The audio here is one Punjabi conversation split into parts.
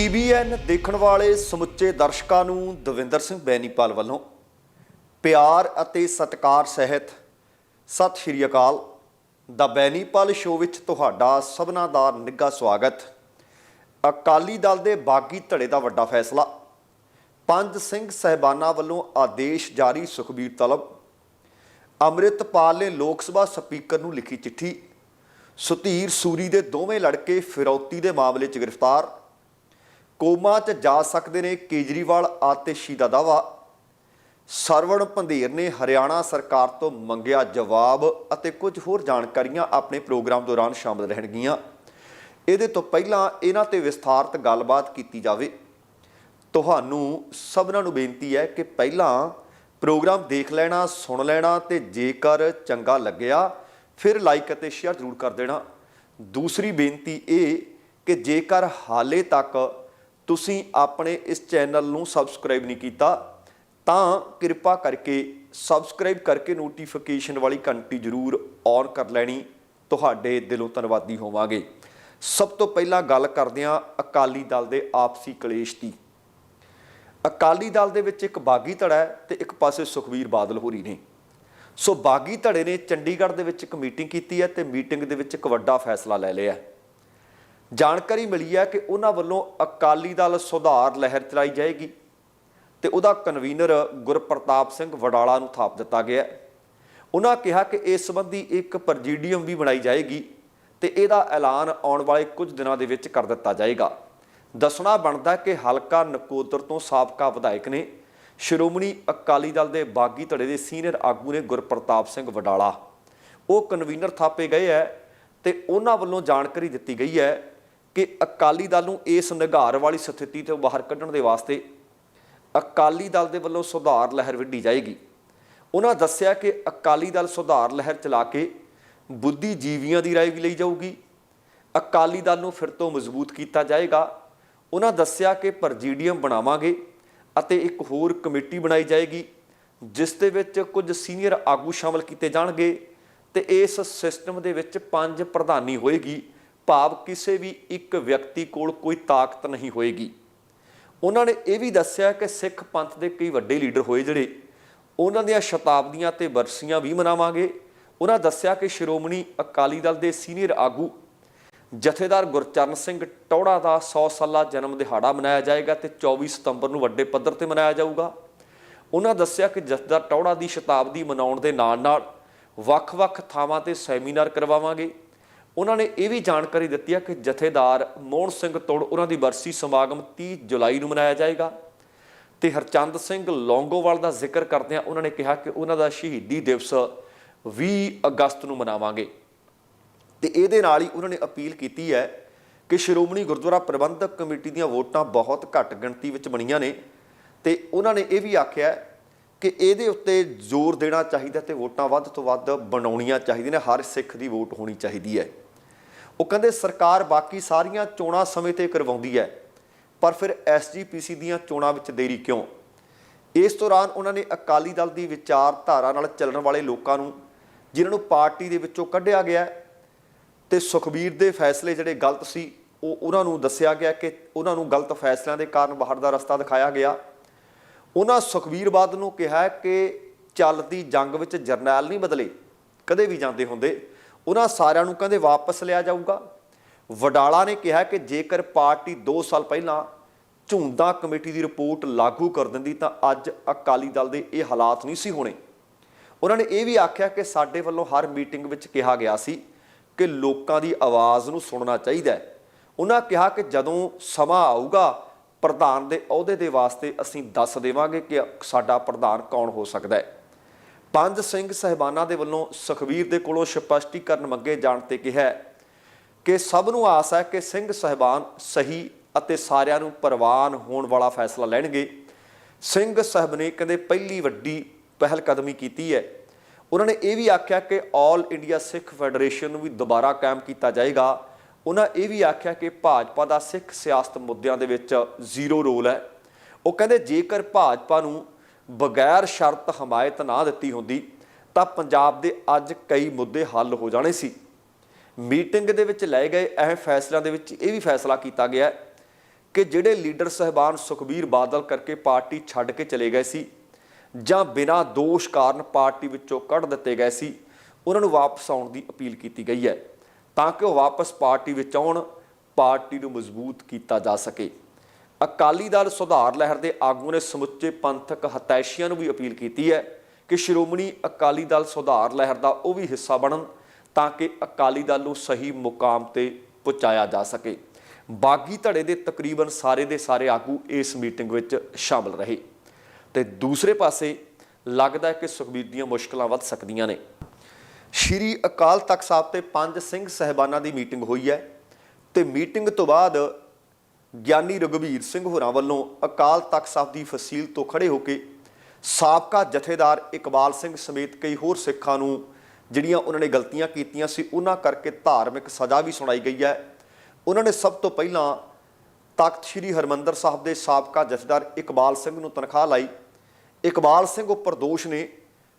ਟੀਵੀਐਨ ਦੇਖਣ ਵਾਲੇ ਸਮੁੱਚੇ ਦਰਸ਼ਕਾਂ ਨੂੰ ਦਵਿੰਦਰ ਸਿੰਘ ਬੈਨੀਪਾਲ ਵੱਲੋਂ ਪਿਆਰ ਅਤੇ ਸਤਿਕਾਰ ਸਹਿਤ ਸਤਿ ਸ਼੍ਰੀ ਅਕਾਲ। ਦਾ ਬੈਨੀਪਾਲ ਸ਼ੋਅ ਵਿੱਚ ਤੁਹਾਡਾ ਸਭਨਾ ਦਾ ਨਿੱਘਾ ਸਵਾਗਤ। ਅਕਾਲੀ ਦਲ ਦੇ ਬਾਗੀ ਧੜੇ ਦਾ ਵੱਡਾ ਫੈਸਲਾ। ਪੰਜ ਸਿੰਘ ਸਹਿਬਾਨਾਂ ਵੱਲੋਂ ਆਦੇਸ਼ ਜਾਰੀ ਸੁਖਬੀਰ ਤਲਬ। ਅੰਮ੍ਰਿਤਪਾਲ ਨੇ ਲੋਕ ਸਭਾ ਸਪੀਕਰ ਨੂੰ ਲਿਖੀ ਚਿੱਠੀ। ਸੁਧੀਰ ਸੂਰੀ ਦੇ ਦੋਵੇਂ ਲੜਕੇ ਫਿਰੌਤੀ ਦੇ ਮਾਮਲੇ 'ਚ ਗ੍ਰਿਫਤਾਰ। ਕੋਮਾ 'ਚ ਜਾ ਸਕਦੇ ਨੇ ਕੇਜਰੀਵਾਲ ਆਤਿਸ਼ੀ ਦਾ ਦਾਵਾ ਸਰਵਣ ਪੰਧੇਰ ਨੇ ਹਰਿਆਣਾ ਸਰਕਾਰ ਤੋਂ ਮੰਗਿਆ ਜਵਾਬ ਅਤੇ ਕੁਝ ਹੋਰ ਜਾਣਕਾਰੀਆਂ ਆਪਣੇ ਪ੍ਰੋਗਰਾਮ ਦੌਰਾਨ ਸ਼ਾਮਲ ਰਹਿਣਗੀਆਂ। ਇਹਦੇ ਤੋਂ ਪਹਿਲਾਂ ਇਹਨਾਂ ਤੇ ਵਿਸਥਾਰਤ ਗੱਲਬਾਤ ਕੀਤੀ ਜਾਵੇ। ਤੁਹਾਨੂੰ ਸਭਨਾਂ ਨੂੰ ਬੇਨਤੀ ਹੈ ਕਿ ਪਹਿਲਾਂ ਪ੍ਰੋਗਰਾਮ ਦੇਖ ਲੈਣਾ, ਸੁਣ ਲੈਣਾ ਤੇ ਜੇਕਰ ਚੰਗਾ ਲੱਗਿਆ, ਫਿਰ ਲਾਈਕ ਅਤੇ ਸ਼ੇਅਰ ਜ਼ਰੂਰ ਕਰ ਦੇਣਾ। ਦੂਸਰੀ ਬੇਨਤੀ ਇਹ ਕਿ ਜੇਕਰ ਹਾਲੇ ਤੱਕ ਤੁਸੀਂ ਆਪਣੇ ਇਸ ਚੈਨਲ ਨੂੰ ਸਬਸਕ੍ਰਾਈਬ ਨਹੀਂ ਕੀਤਾ, ਤਾਂ ਕਿਰਪਾ ਕਰਕੇ ਸਬਸਕ੍ਰਾਈਬ ਕਰਕੇ ਨੋਟੀਫਿਕੇਸ਼ਨ ਵਾਲੀ ਘੰਟੀ ਜ਼ਰੂਰ ਔਨ ਕਰ ਲੈਣੀ। ਤੁਹਾਡੇ ਦਿਲੋਂ ਧੰਨਵਾਦੀ ਹੋਵਾਂਗੇ। ਸਭ ਤੋਂ ਪਹਿਲਾਂ ਗੱਲ ਕਰਦੇ ਹਾਂ ਅਕਾਲੀ ਦਲ ਦੇ ਆਪਸੀ ਕਲੇਸ਼ ਦੀ। ਅਕਾਲੀ ਦਲ ਦੇ ਵਿੱਚ ਇੱਕ ਬਾਗੀ ਧੜਾ ਹੈ ਤੇ ਇੱਕ ਪਾਸੇ ਸੁਖਵੀਰ ਬਾਦਲ ਹੋਰੀ ਨੇ। ਸੋ ਬਾਗੀ ਧੜੇ ਨੇ ਚੰਡੀਗੜ੍ਹ ਦੇ ਵਿੱਚ ਇੱਕ ਮੀਟਿੰਗ ਕੀਤੀ ਹੈ ਤੇ ਮੀਟਿੰਗ ਦੇ ਵਿੱਚ ਇੱਕ ਵੱਡਾ ਫੈਸਲਾ ਲੈ ਲਿਆ ਜਾਣਕਾਰੀ ਮਿਲੀ ਹੈ ਕਿ ਉਹਨਾਂ ਵੱਲੋਂ ਅਕਾਲੀ ਦਲ ਸੁਧਾਰ ਲਹਿਰ ਚਲਾਈ ਜਾਏਗੀ ਤੇ ਉਹਦਾ ਕਨਵੀਨਰ ਗੁਰਪ੍ਰਤਾਪ ਸਿੰਘ ਵਡਾਲਾ ਨੂੰ ਥਾਪ ਦਿੱਤਾ ਗਿਆ ਉਹਨਾਂ ਕਿਹਾ ਕਿ ਇਸ ਸੰਬੰਧੀ ਇੱਕ ਪ੍ਰਜੀਡੀਅਮ ਵੀ ਬਣਾਈ ਜਾਏਗੀ ਤੇ ਇਹਦਾ ਐਲਾਨ ਆਉਣ ਵਾਲੇ ਕੁਝ ਦਿਨਾਂ ਦੇ ਵਿੱਚ ਕਰ ਦਿੱਤਾ ਜਾਏਗਾ। ਦੱਸਣਾ ਬਣਦਾ ਕਿ ਹਲਕਾ ਨਕੋਦਰ ਤੋਂ ਸਾਬਕਾ ਵਿਧਾਇਕ ਨੇ ਸ਼੍ਰੋਮਣੀ ਅਕਾਲੀ ਦਲ ਦੇ ਬਾਗੀ ਧੜੇ ਦੇ ਸੀਨੀਅਰ ਆਗੂ ਨੇ ਗੁਰਪ੍ਰਤਾਪ ਸਿੰਘ ਵਡਾਲਾ। ਉਹ ਕਨਵੀਨਰ ਥਾਪੇ ਗਏ ਹੈ ਤੇ ਉਹਨਾਂ ਵੱਲੋਂ ਜਾਣਕਾਰੀ ਦਿੱਤੀ ਗਈ ਹੈ ਕਿ ਅਕਾਲੀ ਦਲ ਨੂੰ ਇਸ ਨਿਗਾਰ ਵਾਲੀ ਸਥਿਤੀ ਤੋਂ ਬਾਹਰ ਕੱਢਣ ਦੇ ਵਾਸਤੇ ਅਕਾਲੀ ਦਲ ਦੇ ਵੱਲੋਂ ਸੁਧਾਰ ਲਹਿਰ ਵਿੱਢੀ ਜਾਏਗੀ। ਉਹਨਾਂ ਦੱਸਿਆ ਕਿ ਅਕਾਲੀ ਦਲ ਸੁਧਾਰ ਲਹਿਰ ਚਲਾ ਕੇ ਬੁੱਧੀ ਜੀਵੀਆਂ ਦੀ ਰਾਏ ਵੀ ਲਈ ਜਾਊਗੀ। ਅਕਾਲੀ ਦਲ ਨੂੰ ਫਿਰ ਤੋਂ ਮਜ਼ਬੂਤ ਕੀਤਾ ਜਾਏਗਾ। ਉਹਨਾਂ ਦੱਸਿਆ ਕਿ ਪ੍ਰਜੀਡੀਅਮ ਬਣਾਵਾਂਗੇ ਅਤੇ ਇੱਕ ਹੋਰ ਕਮੇਟੀ ਬਣਾਈ ਜਾਏਗੀ, ਜਿਸ ਦੇ ਵਿੱਚ ਕੁਝ ਸੀਨੀਅਰ ਆਗੂ ਸ਼ਾਮਲ ਕੀਤੇ ਜਾਣਗੇ ਤੇ ਇਸ ਸਿਸਟਮ ਦੇ ਵਿੱਚ ਪੰਜ ਪ੍ਰਧਾਨੀ ਹੋਏਗੀ। ਭਾਵ ਕਿਸੇ ਵੀ ਇੱਕ ਵਿਅਕਤੀ ਕੋਲ ਕੋਈ ਤਾਕਤ ਨਹੀਂ ਹੋਏਗੀ। ਉਹਨਾਂ ਨੇ ਇਹ ਵੀ ਦੱਸਿਆ ਕਿ ਸਿੱਖ ਪੰਥ ਦੇ ਕਈ ਵੱਡੇ ਲੀਡਰ ਹੋਏ ਜਿਹੜੇ, ਉਹਨਾਂ ਦੀਆਂ ਸ਼ਤਾਬਦੀਆਂ ਤੇ ਬਰਸੀਆਂ ਵੀ ਮਨਾਵਾਂਗੇ। ਉਹਨਾਂ ਦੱਸਿਆ ਕਿ ਸ਼੍ਰੋਮਣੀ ਅਕਾਲੀ ਦਲ ਦੇ ਸੀਨੀਅਰ ਆਗੂ ਜਥੇਦਾਰ ਗੁਰਚਰਨ ਸਿੰਘ ਟੌੜਾ ਦਾ 100 ਸਾਲਾ ਜਨਮ ਦਿਹਾੜਾ ਮਨਾਇਆ ਜਾਏਗਾ ਤੇ 24 ਸਤੰਬਰ ਨੂੰ ਵੱਡੇ ਪੱਧਰ ਤੇ ਮਨਾਇਆ ਜਾਊਗਾ। ਉਹਨਾਂ ਦੱਸਿਆ ਕਿ ਜਥੇਦਾਰ ਟੌੜਾ ਦੀ ਸ਼ਤਾਬਦੀ ਮਨਾਉਣ ਦੇ ਨਾਲ-ਨਾਲ ਵੱਖ-ਵੱਖ ਥਾਵਾਂ ਤੇ ਸੈਮੀਨਾਰ ਕਰਵਾਵਾਂਗੇ। ਉਹਨਾਂ ਨੇ ਇਹ ਵੀ ਜਾਣਕਾਰੀ ਦਿੱਤੀ ਹੈ ਕਿ ਜਥੇਦਾਰ ਮੋਹਨ ਸਿੰਘ ਤੋੜ ਉਹਨਾਂ ਦੀ ਬਰਸੀ ਸਮਾਗਮ 30 ਜੁਲਾਈ ਨੂੰ ਮਨਾਇਆ ਜਾਏਗਾ। ਤੇ ਹਰਚੰਦ ਸਿੰਘ ਲੌਂਗੋਵਾਲ ਦਾ ਜ਼ਿਕਰ ਕਰਦਿਆਂ ਉਹਨਾਂ ਨੇ ਕਿਹਾ ਕਿ ਉਹਨਾਂ ਦਾ ਸ਼ਹੀਦੀ ਦਿਵਸ 20 ਅਗਸਤ ਨੂੰ ਮਨਾਵਾਂਗੇ। ਤੇ ਇਹਦੇ ਨਾਲ ਹੀ ਉਹਨਾਂ ਨੇ ਅਪੀਲ ਕੀਤੀ ਹੈ ਕਿ ਸ਼੍ਰੋਮਣੀ ਗੁਰਦੁਆਰਾ ਪ੍ਰਬੰਧਕ ਕਮੇਟੀ ਦੀਆਂ ਵੋਟਾਂ ਬਹੁਤ ਘੱਟ ਗਿਣਤੀ ਵਿੱਚ ਬਣੀਆਂ ਨੇ। ਤੇ ਉਹਨਾਂ ਨੇ ਇਹ ਵੀ ਆਖਿਆ ਕਿ ਇਹਦੇ ਉੱਤੇ ਜ਼ੋਰ ਦੇਣਾ ਚਾਹੀਦਾ ਤੇ ਵੋਟਾਂ ਵੱਧ ਤੋਂ ਵੱਧ ਬਣਾਉਣੀਆਂ ਚਾਹੀਦੀਆਂ ਨੇ। ਹਰ ਸਿੱਖ ਦੀ ਵੋਟ ਹੋਣੀ ਚਾਹੀਦੀ ਹੈ। ਉਹ ਕਹਿੰਦੇ ਸਰਕਾਰ ਬਾਕੀ ਸਾਰੀਆਂ ਚੋਣਾਂ ਸਮੇਂ ਤੇ ਕਰਵਾਉਂਦੀ ਹੈ ਪਰ ਫਿਰ ਐਸਜੀਪੀਸੀ ਦੀਆਂ ਚੋਣਾਂ ਵਿੱਚ ਦੇਰੀ ਕਿਉਂ? ਇਸ ਦੌਰਾਨ ਉਹਨਾਂ ਨੇ ਅਕਾਲੀ ਦਲ ਦੀ ਵਿਚਾਰਧਾਰਾ ਨਾਲ ਚੱਲਣ ਵਾਲੇ ਲੋਕਾਂ ਨੂੰ ਜਿਨ੍ਹਾਂ ਨੂੰ ਪਾਰਟੀ ਦੇ ਵਿੱਚੋਂ ਕੱਢਿਆ ਗਿਆ ਹੈ, ਤੇ ਸੁਖਬੀਰ ਦੇ ਫੈਸਲੇ ਜਿਹੜੇ ਗਲਤ ਸੀ ਉਹ ਉਹਨਾਂ ਨੂੰ ਦੱਸਿਆ ਗਿਆ ਕਿ ਉਹਨਾਂ ਨੂੰ ਗਲਤ ਫੈਸਲਿਆਂ ਦੇ ਕਾਰਨ ਬਾਹਰ ਦਾ ਰਸਤਾ ਦਿਖਾਇਆ ਗਿਆ। ਉਹਨਾਂ ਸੁਖਬੀਰ ਬਾਦ ਨੂੰ ਕਿਹਾ ਕਿ ਚੱਲਦੀ ਜੰਗ ਵਿੱਚ ਜਰਨੈਲ ਨਹੀਂ ਬਦਲੇ ਕਦੇ ਵੀ ਜਾਂਦੇ ਹੁੰਦੇ। ਉਹਨਾਂ ਸਾਰਿਆਂ ਨੂੰ ਕਹਿੰਦੇ ਵਾਪਸ ਲਿਆ ਜਾਊਗਾ। ਵਡਾਲਾ ਨੇ ਕਿਹਾ ਕਿ ਜੇਕਰ ਪਾਰਟੀ 2 ਸਾਲ ਪਹਿਲਾਂ ਝੁੰਦਾ ਕਮੇਟੀ ਦੀ ਰਿਪੋਰਟ ਲਾਗੂ ਕਰ ਦਿੰਦੀ ਤਾਂ ਅੱਜ ਅਕਾਲੀ ਦਲ ਦੇ ਇਹ ਹਾਲਾਤ ਨਹੀਂ ਸੀ ਹੋਣੇ। ਉਹਨਾਂ ਨੇ ਇਹ ਵੀ ਆਖਿਆ ਕਿ ਸਾਡੇ ਵੱਲੋਂ ਹਰ ਮੀਟਿੰਗ ਵਿੱਚ ਕਿਹਾ ਗਿਆ ਸੀ ਕਿ ਲੋਕਾਂ ਦੀ ਆਵਾਜ਼ ਨੂੰ ਸੁਣਨਾ ਚਾਹੀਦਾ ਹੈ। ਉਹਨਾਂ ਕਿਹਾ ਕਿ ਜਦੋਂ ਸਮਾਂ ਆਊਗਾ, ਪ੍ਰਧਾਨ ਦੇ ਅਹੁਦੇ ਦੇ ਵਾਸਤੇ ਅਸੀਂ ਦੱਸ ਦੇਵਾਂਗੇ ਕਿ ਸਾਡਾ ਪ੍ਰਧਾਨ ਕੌਣ ਹੋ ਸਕਦਾ ਹੈ। ਪੰਜ ਸਿੰਘ ਸਹਿਬਾਨਾਂ ਦੇ ਵੱਲੋਂ ਸੁਖਵੀਰ ਦੇ ਕੋਲੋਂ ਸਪਸ਼ਟੀਕਰਨ ਮੰਗੇ ਜਾਣ ਤੇ ਕਿਹਾ ਕਿ ਸਭ ਨੂੰ ਆਸ ਹੈ ਕਿ ਸਿੰਘ ਸਹਿਬਾਨ ਸਹੀ ਅਤੇ ਸਾਰਿਆਂ ਨੂੰ ਪ੍ਰਵਾਨ ਹੋਣ ਵਾਲਾ ਫੈਸਲਾ ਲੈਣਗੇ। ਸਿੰਘ ਸਾਹਿਬ ਨੇ ਕਹਿੰਦੇ ਪਹਿਲੀ ਵੱਡੀ ਪਹਿਲ ਕਦਮੀ ਕੀਤੀ ਹੈ। ਉਹਨਾਂ ਨੇ ਇਹ ਵੀ ਆਖਿਆ ਕਿ ਆਲ ਇੰਡੀਆ ਸਿੱਖ ਫੈਡਰੇਸ਼ਨ ਨੂੰ ਵੀ ਦੁਬਾਰਾ ਕਾਇਮ ਕੀਤਾ ਜਾਏਗਾ। ਉਹਨਾਂ ਇਹ ਵੀ ਆਖਿਆ ਕਿ ਭਾਜਪਾ ਦਾ ਸਿੱਖ ਸਿਆਸਤ ਮੁੱਦਿਆਂ ਦੇ ਵਿੱਚ ਜ਼ੀਰੋ ਰੋਲ ਹੈ। ਉਹ ਕਹਿੰਦੇ ਜੇਕਰ ਭਾਜਪਾ ਨੂੰ ਬਗੈਰ ਸ਼ਰਤ ਹਮਾਇਤ ਨਾ ਦਿੱਤੀ ਹੁੰਦੀ, ਤਾਂ ਪੰਜਾਬ ਦੇ ਅੱਜ ਕਈ ਮੁੱਦੇ ਹੱਲ ਹੋ ਜਾਣੇ ਸੀ। ਮੀਟਿੰਗ ਦੇ ਵਿੱਚ ਲਏ ਗਏ ਅਹਿਮ ਫੈਸਲਿਆਂ ਦੇ ਵਿੱਚ ਇਹ ਵੀ ਫੈਸਲਾ ਕੀਤਾ ਗਿਆ ਕਿ ਜਿਹੜੇ ਲੀਡਰ ਸਹਿਬਾਨ ਸੁਖਬੀਰ ਬਾਦਲ ਕਰਕੇ ਪਾਰਟੀ ਛੱਡ ਕੇ ਚਲੇ ਗਏ ਸੀ ਜਾਂ ਬਿਨਾਂ ਦੋਸ਼ ਕਾਰਨ ਪਾਰਟੀ ਵਿੱਚੋਂ ਕੱਢ ਦਿੱਤੇ ਗਏ ਸੀ, ਉਹਨਾਂ ਨੂੰ ਵਾਪਸ ਆਉਣ ਦੀ ਅਪੀਲ ਕੀਤੀ ਗਈ ਹੈ ਤਾਂ ਕਿ ਉਹ ਵਾਪਸ ਪਾਰਟੀ ਵਿੱਚ ਆਉਣ, ਪਾਰਟੀ ਨੂੰ ਮਜ਼ਬੂਤ ਕੀਤਾ ਜਾ ਸਕੇ। ਅਕਾਲੀ ਦਲ ਸੁਧਾਰ ਲਹਿਰ ਦੇ ਆਗੂ ਨੇ ਸਮੁੱਚੇ ਪੰਥਕ ਹਤੈਸ਼ੀਆਂ ਨੂੰ ਵੀ ਅਪੀਲ ਕੀਤੀ ਹੈ ਕਿ ਸ਼੍ਰੋਮਣੀ ਅਕਾਲੀ ਦਲ ਸੁਧਾਰ ਲਹਿਰ ਦਾ ਉਹ ਵੀ ਹਿੱਸਾ ਬਣਨ ਤਾਂ ਕਿ ਅਕਾਲੀ ਦਲ ਨੂੰ ਸਹੀ ਮੁਕਾਮ ਤੇ ਪਹੁੰਚਾਇਆ ਜਾ ਸਕੇ। ਬਾਗੀ ਧੜੇ ਦੇ ਤਕਰੀਬਨ ਸਾਰੇ ਦੇ ਸਾਰੇ ਆਗੂ ਇਸ ਮੀਟਿੰਗ ਵਿੱਚ ਸ਼ਾਮਲ ਰਹੇ। ਤੇ ਦੂਸਰੇ ਪਾਸੇ ਲੱਗਦਾ ਹੈ ਕਿ ਸੁਖਬੀਰ ਦੀਆਂ ਮੁਸ਼ਕਲਾਂ ਵੱਧ ਸਕਦੀਆਂ ਨੇ। ਸ਼੍ਰੀ ਅਕਾਲ ਤਖਤ ਸਾਹਿਬ ਤੇ ਪੰਜ ਸਿੰਘ ਸਹਿਬਾਨਾਂ ਦੀ ਮੀਟਿੰਗ ਹੋਈ ਹੈ ਤੇ ਮੀਟਿੰਗ ਤੋਂ ਬਾਅਦ ਗਿਆਨੀ ਰਘਵੀਰ ਸਿੰਘ ਹੋਰਾਂ ਵੱਲੋਂ ਅਕਾਲ ਤਖਤ ਸਾਹਿਬ ਦੀ ਫਸੀਲ ਤੋਂ ਖੜੇ ਹੋ ਕੇ ਸਾਬਕਾ ਜਥੇਦਾਰ ਇਕਬਾਲ ਸਿੰਘ ਸਮੇਤ ਕਈ ਹੋਰ ਸਿੱਖਾਂ ਨੂੰ ਜਿਹੜੀਆਂ ਉਹਨਾਂ ਨੇ ਗਲਤੀਆਂ ਕੀਤੀਆਂ ਸੀ, ਉਹਨਾਂ ਕਰਕੇ ਧਾਰਮਿਕ ਸਜ਼ਾ ਵੀ ਸੁਣਾਈ ਗਈ ਹੈ। ਉਹਨਾਂ ਨੇ ਸਭ ਤੋਂ ਪਹਿਲਾਂ ਤਖਤ ਸ੍ਰੀ ਹਰਮੰਦਰ ਸਾਹਿਬ ਦੇ ਸਾਬਕਾ ਜਥੇਦਾਰ ਇਕਬਾਲ ਸਿੰਘ ਨੂੰ ਤਨਖਾਹ ਲਾਈ। ਇਕਬਾਲ ਸਿੰਘ ਉੱਪਰ ਦੋਸ਼ ਨੇ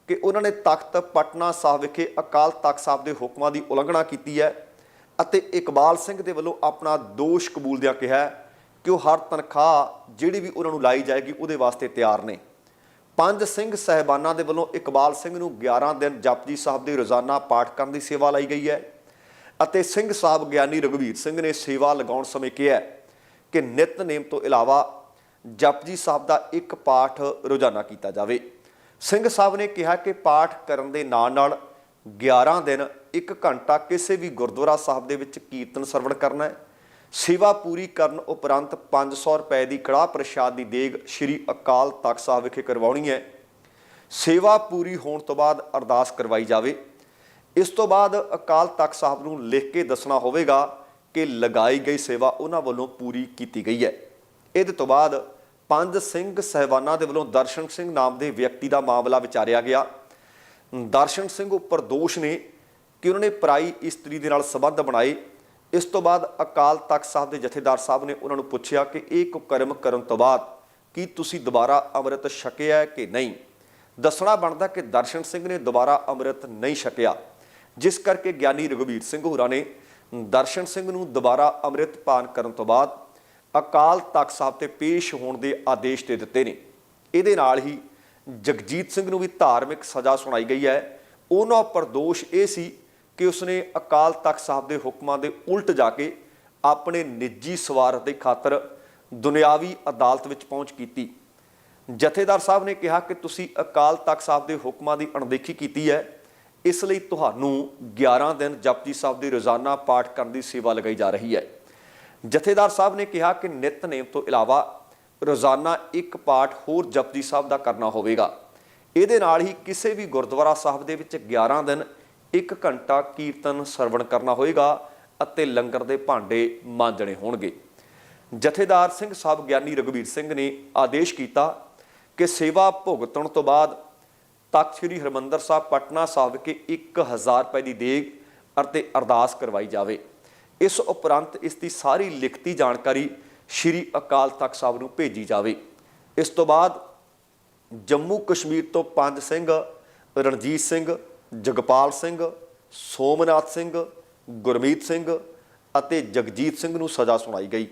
ਕਿ ਉਹਨਾਂ ਨੇ ਤਖਤ ਪਟਨਾ ਸਾਹਿਬ ਵਿਖੇ ਅਕਾਲ ਤਖਤ ਸਾਹਿਬ ਦੇ ਹੁਕਮਾਂ ਦੀ ਉਲੰਘਣਾ ਕੀਤੀ ਹੈ। ਅਤੇ ਇਕਬਾਲ ਸਿੰਘ ਦੇ ਵੱਲੋਂ ਆਪਣਾ ਦੋਸ਼ ਕਬੂਲਦਿਆਂ ਕਿਹਾ ਕਿ ਉਹ ਹਰ ਤਨਖਾਹ ਜਿਹੜੀ ਵੀ ਉਹਨਾਂ ਨੂੰ ਲਾਈ ਜਾਏਗੀ, ਉਹਦੇ ਵਾਸਤੇ ਤਿਆਰ ਨੇ। ਪੰਜ ਸਿੰਘ ਸਹਿਬਾਨਾਂ ਦੇ ਵੱਲੋਂ ਇਕਬਾਲ ਸਿੰਘ ਨੂੰ 11 ਦਿਨ ਜਪਜੀ ਸਾਹਿਬ ਦੇ ਰੋਜ਼ਾਨਾ ਪਾਠ ਕਰਨ ਦੀ ਸੇਵਾ ਲਈ ਗਈ ਹੈ ਅਤੇ ਸਿੰਘ ਸਾਹਿਬ ਗਿਆਨੀ ਰਘਵੀਰ ਸਿੰਘ ਨੇ ਸੇਵਾ ਲਗਾਉਣ ਸਮੇਂ ਕਿਹਾ ਕਿ ਨਿਤਨੇਮ ਤੋਂ ਇਲਾਵਾ ਜਪਜੀ ਸਾਹਿਬ ਦਾ ਇੱਕ ਪਾਠ ਰੋਜ਼ਾਨਾ ਕੀਤਾ ਜਾਵੇ। ਸਿੰਘ ਸਾਹਿਬ ਨੇ ਕਿਹਾ ਕਿ ਪਾਠ ਕਰਨ ਦੇ ਨਾਲ ਨਾਲ 11 ਦਿਨ 1 ਘੰਟਾ ਕਿਸੇ ਵੀ ਗੁਰਦੁਆਰਾ ਸਾਹਿਬ ਦੇ ਵਿੱਚ ਕੀਰਤਨ ਸਰਵਣ ਕਰਨਾ ਹੈ। ਸੇਵਾ ਪੂਰੀ ਕਰਨ ਉਪਰੰਤ 500 ਰੁਪਏ ਦੀ ਕੜਾਹ ਪ੍ਰਸ਼ਾਦ ਦੀ ਦੇਗ ਸ੍ਰੀ ਅਕਾਲ ਤਖਤ ਸਾਹਿਬ ਵਿਖੇ ਕਰਵਾਉਣੀ ਹੈ। ਸੇਵਾ ਪੂਰੀ ਹੋਣ ਤੋਂ ਬਾਅਦ ਅਰਦਾਸ ਕਰਵਾਈ ਜਾਵੇ। ਇਸ ਤੋਂ ਬਾਅਦ ਅਕਾਲ ਤਖਤ ਸਾਹਿਬ ਨੂੰ ਲਿਖ ਕੇ ਦੱਸਣਾ ਹੋਵੇਗਾ ਕਿ ਲਗਾਈ ਗਈ ਸੇਵਾ ਉਹਨਾਂ ਵੱਲੋਂ ਪੂਰੀ ਕੀਤੀ ਗਈ ਹੈ। ਇਹਦੇ ਤੋਂ ਬਾਅਦ ਪੰਜ ਸਿੰਘ ਸਹਿਬਾਨਾਂ ਦੇ ਵੱਲੋਂ ਦਰਸ਼ਨ ਸਿੰਘ ਨਾਮ ਦੇ ਵਿਅਕਤੀ ਦਾ ਮਾਮਲਾ ਵਿਚਾਰਿਆ ਗਿਆ। ਦਰਸ਼ਨ ਸਿੰਘ ਉੱਪਰ ਦੋਸ਼ ਨੇ ਕਿ ਉਹਨਾਂ ਨੇ ਪਰਾਈ ਇਸਤਰੀ ਦੇ ਨਾਲ ਸੰਬੰਧ ਬਣਾਏ। ਇਸ ਤੋਂ ਬਾਅਦ ਅਕਾਲ ਤਖਤ ਸਾਹਿਬ ਦੇ ਜਥੇਦਾਰ ਸਾਹਿਬ ਨੇ ਉਹਨਾਂ ਨੂੰ ਪੁੱਛਿਆ ਕਿ ਇਹ ਕੁਕਰਮ ਕਰਨ ਤੋਂ ਬਾਅਦ ਕੀ ਤੁਸੀਂ ਦੁਬਾਰਾ ਅੰਮ੍ਰਿਤ ਛਕਿਆ ਕਿ ਨਹੀਂ? ਦੱਸਣਾ ਬਣਦਾ ਕਿ ਦਰਸ਼ਨ ਸਿੰਘ ਨੇ ਦੁਬਾਰਾ ਅੰਮ੍ਰਿਤ ਨਹੀਂ ਛਕਿਆ। ਜਿਸ ਕਰਕੇ ਗਿਆਨੀ ਰਘਵੀਰ ਸਿੰਘ ਹੋਰਾਂ ਨੇ ਦਰਸ਼ਨ ਸਿੰਘ ਨੂੰ ਦੁਬਾਰਾ ਅੰਮ੍ਰਿਤ ਪਾਨ ਕਰਨ ਤੋਂ ਬਾਅਦ ਅਕਾਲ ਤਖਤ ਸਾਹਿਬ ਤੇ ਪੇਸ਼ ਹੋਣ ਦੇ ਆਦੇਸ਼ ਦੇ ਦਿੱਤੇ ਨੇ। ਇਹਦੇ ਨਾਲ ਹੀ ਜਗਜੀਤ ਸਿੰਘ ਨੂੰ ਵੀ ਧਾਰਮਿਕ ਸਜ਼ਾ ਸੁਣਾਈ ਗਈ ਹੈ। ਉਹਨਾਂ ਉੱਪਰ ਦੋਸ਼ ਇਹ ਸੀ ਕਿ ਉਸਨੇ ਅਕਾਲ ਤਖਤ ਸਾਹਿਬ ਦੇ ਹੁਕਮਾਂ ਦੇ ਉਲਟ ਜਾ ਕੇ ਆਪਣੇ ਨਿੱਜੀ ਸਵਾਰਥ ਦੇ ਖਾਤਰ ਦੁਨਿਆਵੀ ਅਦਾਲਤ ਵਿੱਚ ਪਹੁੰਚ ਕੀਤੀ। ਜਥੇਦਾਰ ਸਾਹਿਬ ਨੇ ਕਿਹਾ ਕਿ ਤੁਸੀਂ ਅਕਾਲ ਤਖਤ ਸਾਹਿਬ ਦੇ ਹੁਕਮਾਂ ਦੀ ਅਣਦੇਖੀ ਕੀਤੀ ਹੈ। ਇਸ ਲਈ ਤੁਹਾਨੂੰ 11 ਦਿਨ ਜਪਜੀ ਸਾਹਿਬ ਦੀ ਰੋਜ਼ਾਨਾ ਪਾਠ ਕਰਨ ਦੀ ਸੇਵਾ ਲਗਾਈ ਜਾ ਰਹੀ ਹੈ। ਜਥੇਦਾਰ ਸਾਹਿਬ ਨੇ ਕਿਹਾ ਕਿ ਨਿਤਨੇਮ ਤੋਂ ਇਲਾਵਾ ਰੋਜ਼ਾਨਾ ਇੱਕ ਪਾਠ ਹੋਰ ਜਪਜੀ ਸਾਹਿਬ ਦਾ ਕਰਨਾ ਹੋਵੇਗਾ। ਇਹਦੇ ਨਾਲ ਹੀ ਕਿਸੇ ਵੀ ਗੁਰਦੁਆਰਾ ਸਾਹਿਬ ਦੇ ਵਿੱਚ 11 ਦਿਨ 1 ਘੰਟਾ ਕੀਰਤਨ ਸਰਵਣ ਕਰਨਾ ਹੋਏਗਾ ਅਤੇ ਲੰਗਰ ਦੇ ਭਾਂਡੇ ਮਾਂਜਣੇ ਹੋਣਗੇ। ਜਥੇਦਾਰ ਸਿੰਘ ਸਾਹਿਬ ਗਿਆਨੀ ਰਘਵੀਰ ਸਿੰਘ ਨੇ ਆਦੇਸ਼ ਕੀਤਾ ਕਿ ਸੇਵਾ ਭੁਗਤਣ ਤੋਂ ਬਾਅਦ ਤਖਤ ਸ੍ਰੀ ਹਰਮੰਦਰ ਸਾਹਿਬ ਪਟਨਾ ਸਾਹਿਬ ਕੇ 1000 ਰੁਪਏ ਦੀ ਦੇਗ ਅਤੇ ਅਰਦਾਸ ਕਰਵਾਈ ਜਾਵੇ। ਇਸ ਉਪਰੰਤ ਇਸ ਦੀ ਸਾਰੀ ਲਿਖਤੀ ਜਾਣਕਾਰੀ ਸ੍ਰੀ ਅਕਾਲ ਤਖਤ ਸਾਹਿਬ ਨੂੰ ਭੇਜੀ ਜਾਵੇ। ਇਸ ਤੋਂ ਬਾਅਦ ਜੰਮੂ ਕਸ਼ਮੀਰ ਤੋਂ ਪੰਜ ਸਿੰਘ, ਰਣਜੀਤ ਸਿੰਘ, ਜਗਪਾਲ ਸਿੰਘ, ਸੋਮਨਾਥ ਸਿੰਘ, ਗੁਰਮੀਤ ਸਿੰਘ ਅਤੇ ਜਗਜੀਤ ਸਿੰਘ ਨੂੰ ਸਜ਼ਾ ਸੁਣਾਈ ਗਈ।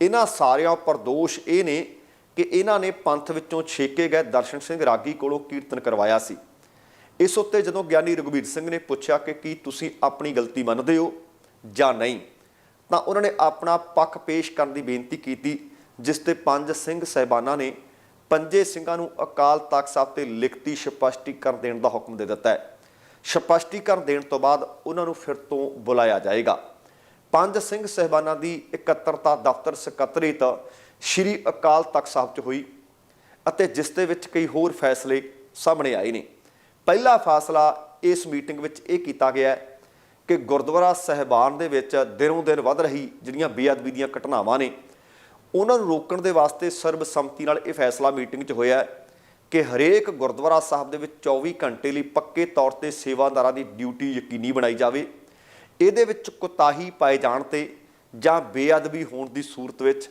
ਇਹਨਾਂ ਸਾਰਿਆਂ ਉੱਪਰ ਦੋਸ਼ ਇਹ ਨੇ ਕਿ ਇਹਨਾਂ ਨੇ ਪੰਥ ਵਿੱਚੋਂ ਛੇਕੇ ਗਏ ਦਰਸ਼ਨ ਸਿੰਘ ਰਾਗੀ ਕੋਲੋਂ ਕੀਰਤਨ ਕਰਵਾਇਆ ਸੀ। ਇਸ ਉੱਤੇ ਜਦੋਂ ਗਿਆਨੀ ਰਘੁਬੀਰ ਸਿੰਘ ਨੇ ਪੁੱਛਿਆ ਕਿ ਕੀ ਤੁਸੀਂ ਆਪਣੀ ਗਲਤੀ ਮੰਨਦੇ ਹੋ ਜਾਂ ਨਹੀਂ ਤਾਂ ਉਹਨਾਂ ਨੇ ਆਪਣਾ ਪੱਖ ਪੇਸ਼ ਕਰਨ ਦੀ ਬੇਨਤੀ ਕੀਤੀ, ਜਿਸ ਤੇ ਪੰਜ ਸਿੰਘ ਸਹਿਬਾਨਾਂ ਨੇ ਪੰਜੇ ਸਿੰਘਾਂ ਨੂੰ ਅਕਾਲ ਤਖਤ ਸਾਹਿਬ ਤੇ ਲਿਖਤੀ ਸਪਸ਼ਟੀਕਰਨ ਦੇਣ ਦਾ ਹੁਕਮ ਦੇ ਦਿੱਤਾ ਹੈ। ਸਪਸ਼ਟੀਕਰਨ ਦੇਣ ਤੋਂ ਬਾਅਦ ਉਹਨਾਂ ਨੂੰ ਫਿਰ ਤੋਂ ਬੁਲਾਇਆ ਜਾਏਗਾ। ਪੰਜ ਸਿੰਘ ਸਹਿਬਾਨਾਂ ਦੀ ਇਕੱਤਰਤਾ ਦਫ਼ਤਰ ਸਕੱਤਰੇਤ ਸ਼੍ਰੀ ਅਕਾਲ ਤਖਤ ਸਾਹਿਬ 'ਚ ਹੋਈ ਅਤੇ ਜਿਸ ਦੇ ਵਿੱਚ ਕਈ ਹੋਰ ਫੈਸਲੇ ਸਾਹਮਣੇ ਆਏ ਨੇ। ਪਹਿਲਾ ਫੈਸਲਾ ਇਸ ਮੀਟਿੰਗ ਵਿੱਚ ਇਹ ਕੀਤਾ ਗਿਆ ਹੈ ਕਿ ਗੁਰਦੁਆਰਾ ਸਹਿਬਾਨ ਦੇ ਵਿੱਚ ਦਿਨੋਂ ਦਿਨ ਵੱਧ ਰਹੀ ਜਿਹੜੀਆਂ ਬੇਅਦਬੀ ਦੀਆਂ ਘਟਨਾਵਾਂ ਨੇ, ਉਹਨਾਂ ਨੂੰ ਰੋਕਣ ਦੇ ਵਾਸਤੇ ਸਰਬਸੰਮਤੀ ਨਾਲ ਇਹ ਫੈਸਲਾ ਮੀਟਿੰਗ 'ਚ ਹੋਇਆ ਕਿ ਹਰੇਕ ਗੁਰਦੁਆਰਾ ਸਾਹਿਬ ਦੇ ਵਿੱਚ 24 ਘੰਟੇ ਲਈ ਪੱਕੇ ਤੌਰ ਤੇ ਸੇਵਾਦਾਰਾਂ ਦੀ ਡਿਊਟੀ ਯਕੀਨੀ ਬਣਾਈ ਜਾਵੇ। ਇਹਦੇ ਵਿੱਚ ਕੁਤਾਹੀ ਪਾਏ ਜਾਣ ਤੇ ਜਾਂ ਬੇਅਦਬੀ ਹੋਣ ਦੀ ਸੂਰਤ ਵਿੱਚ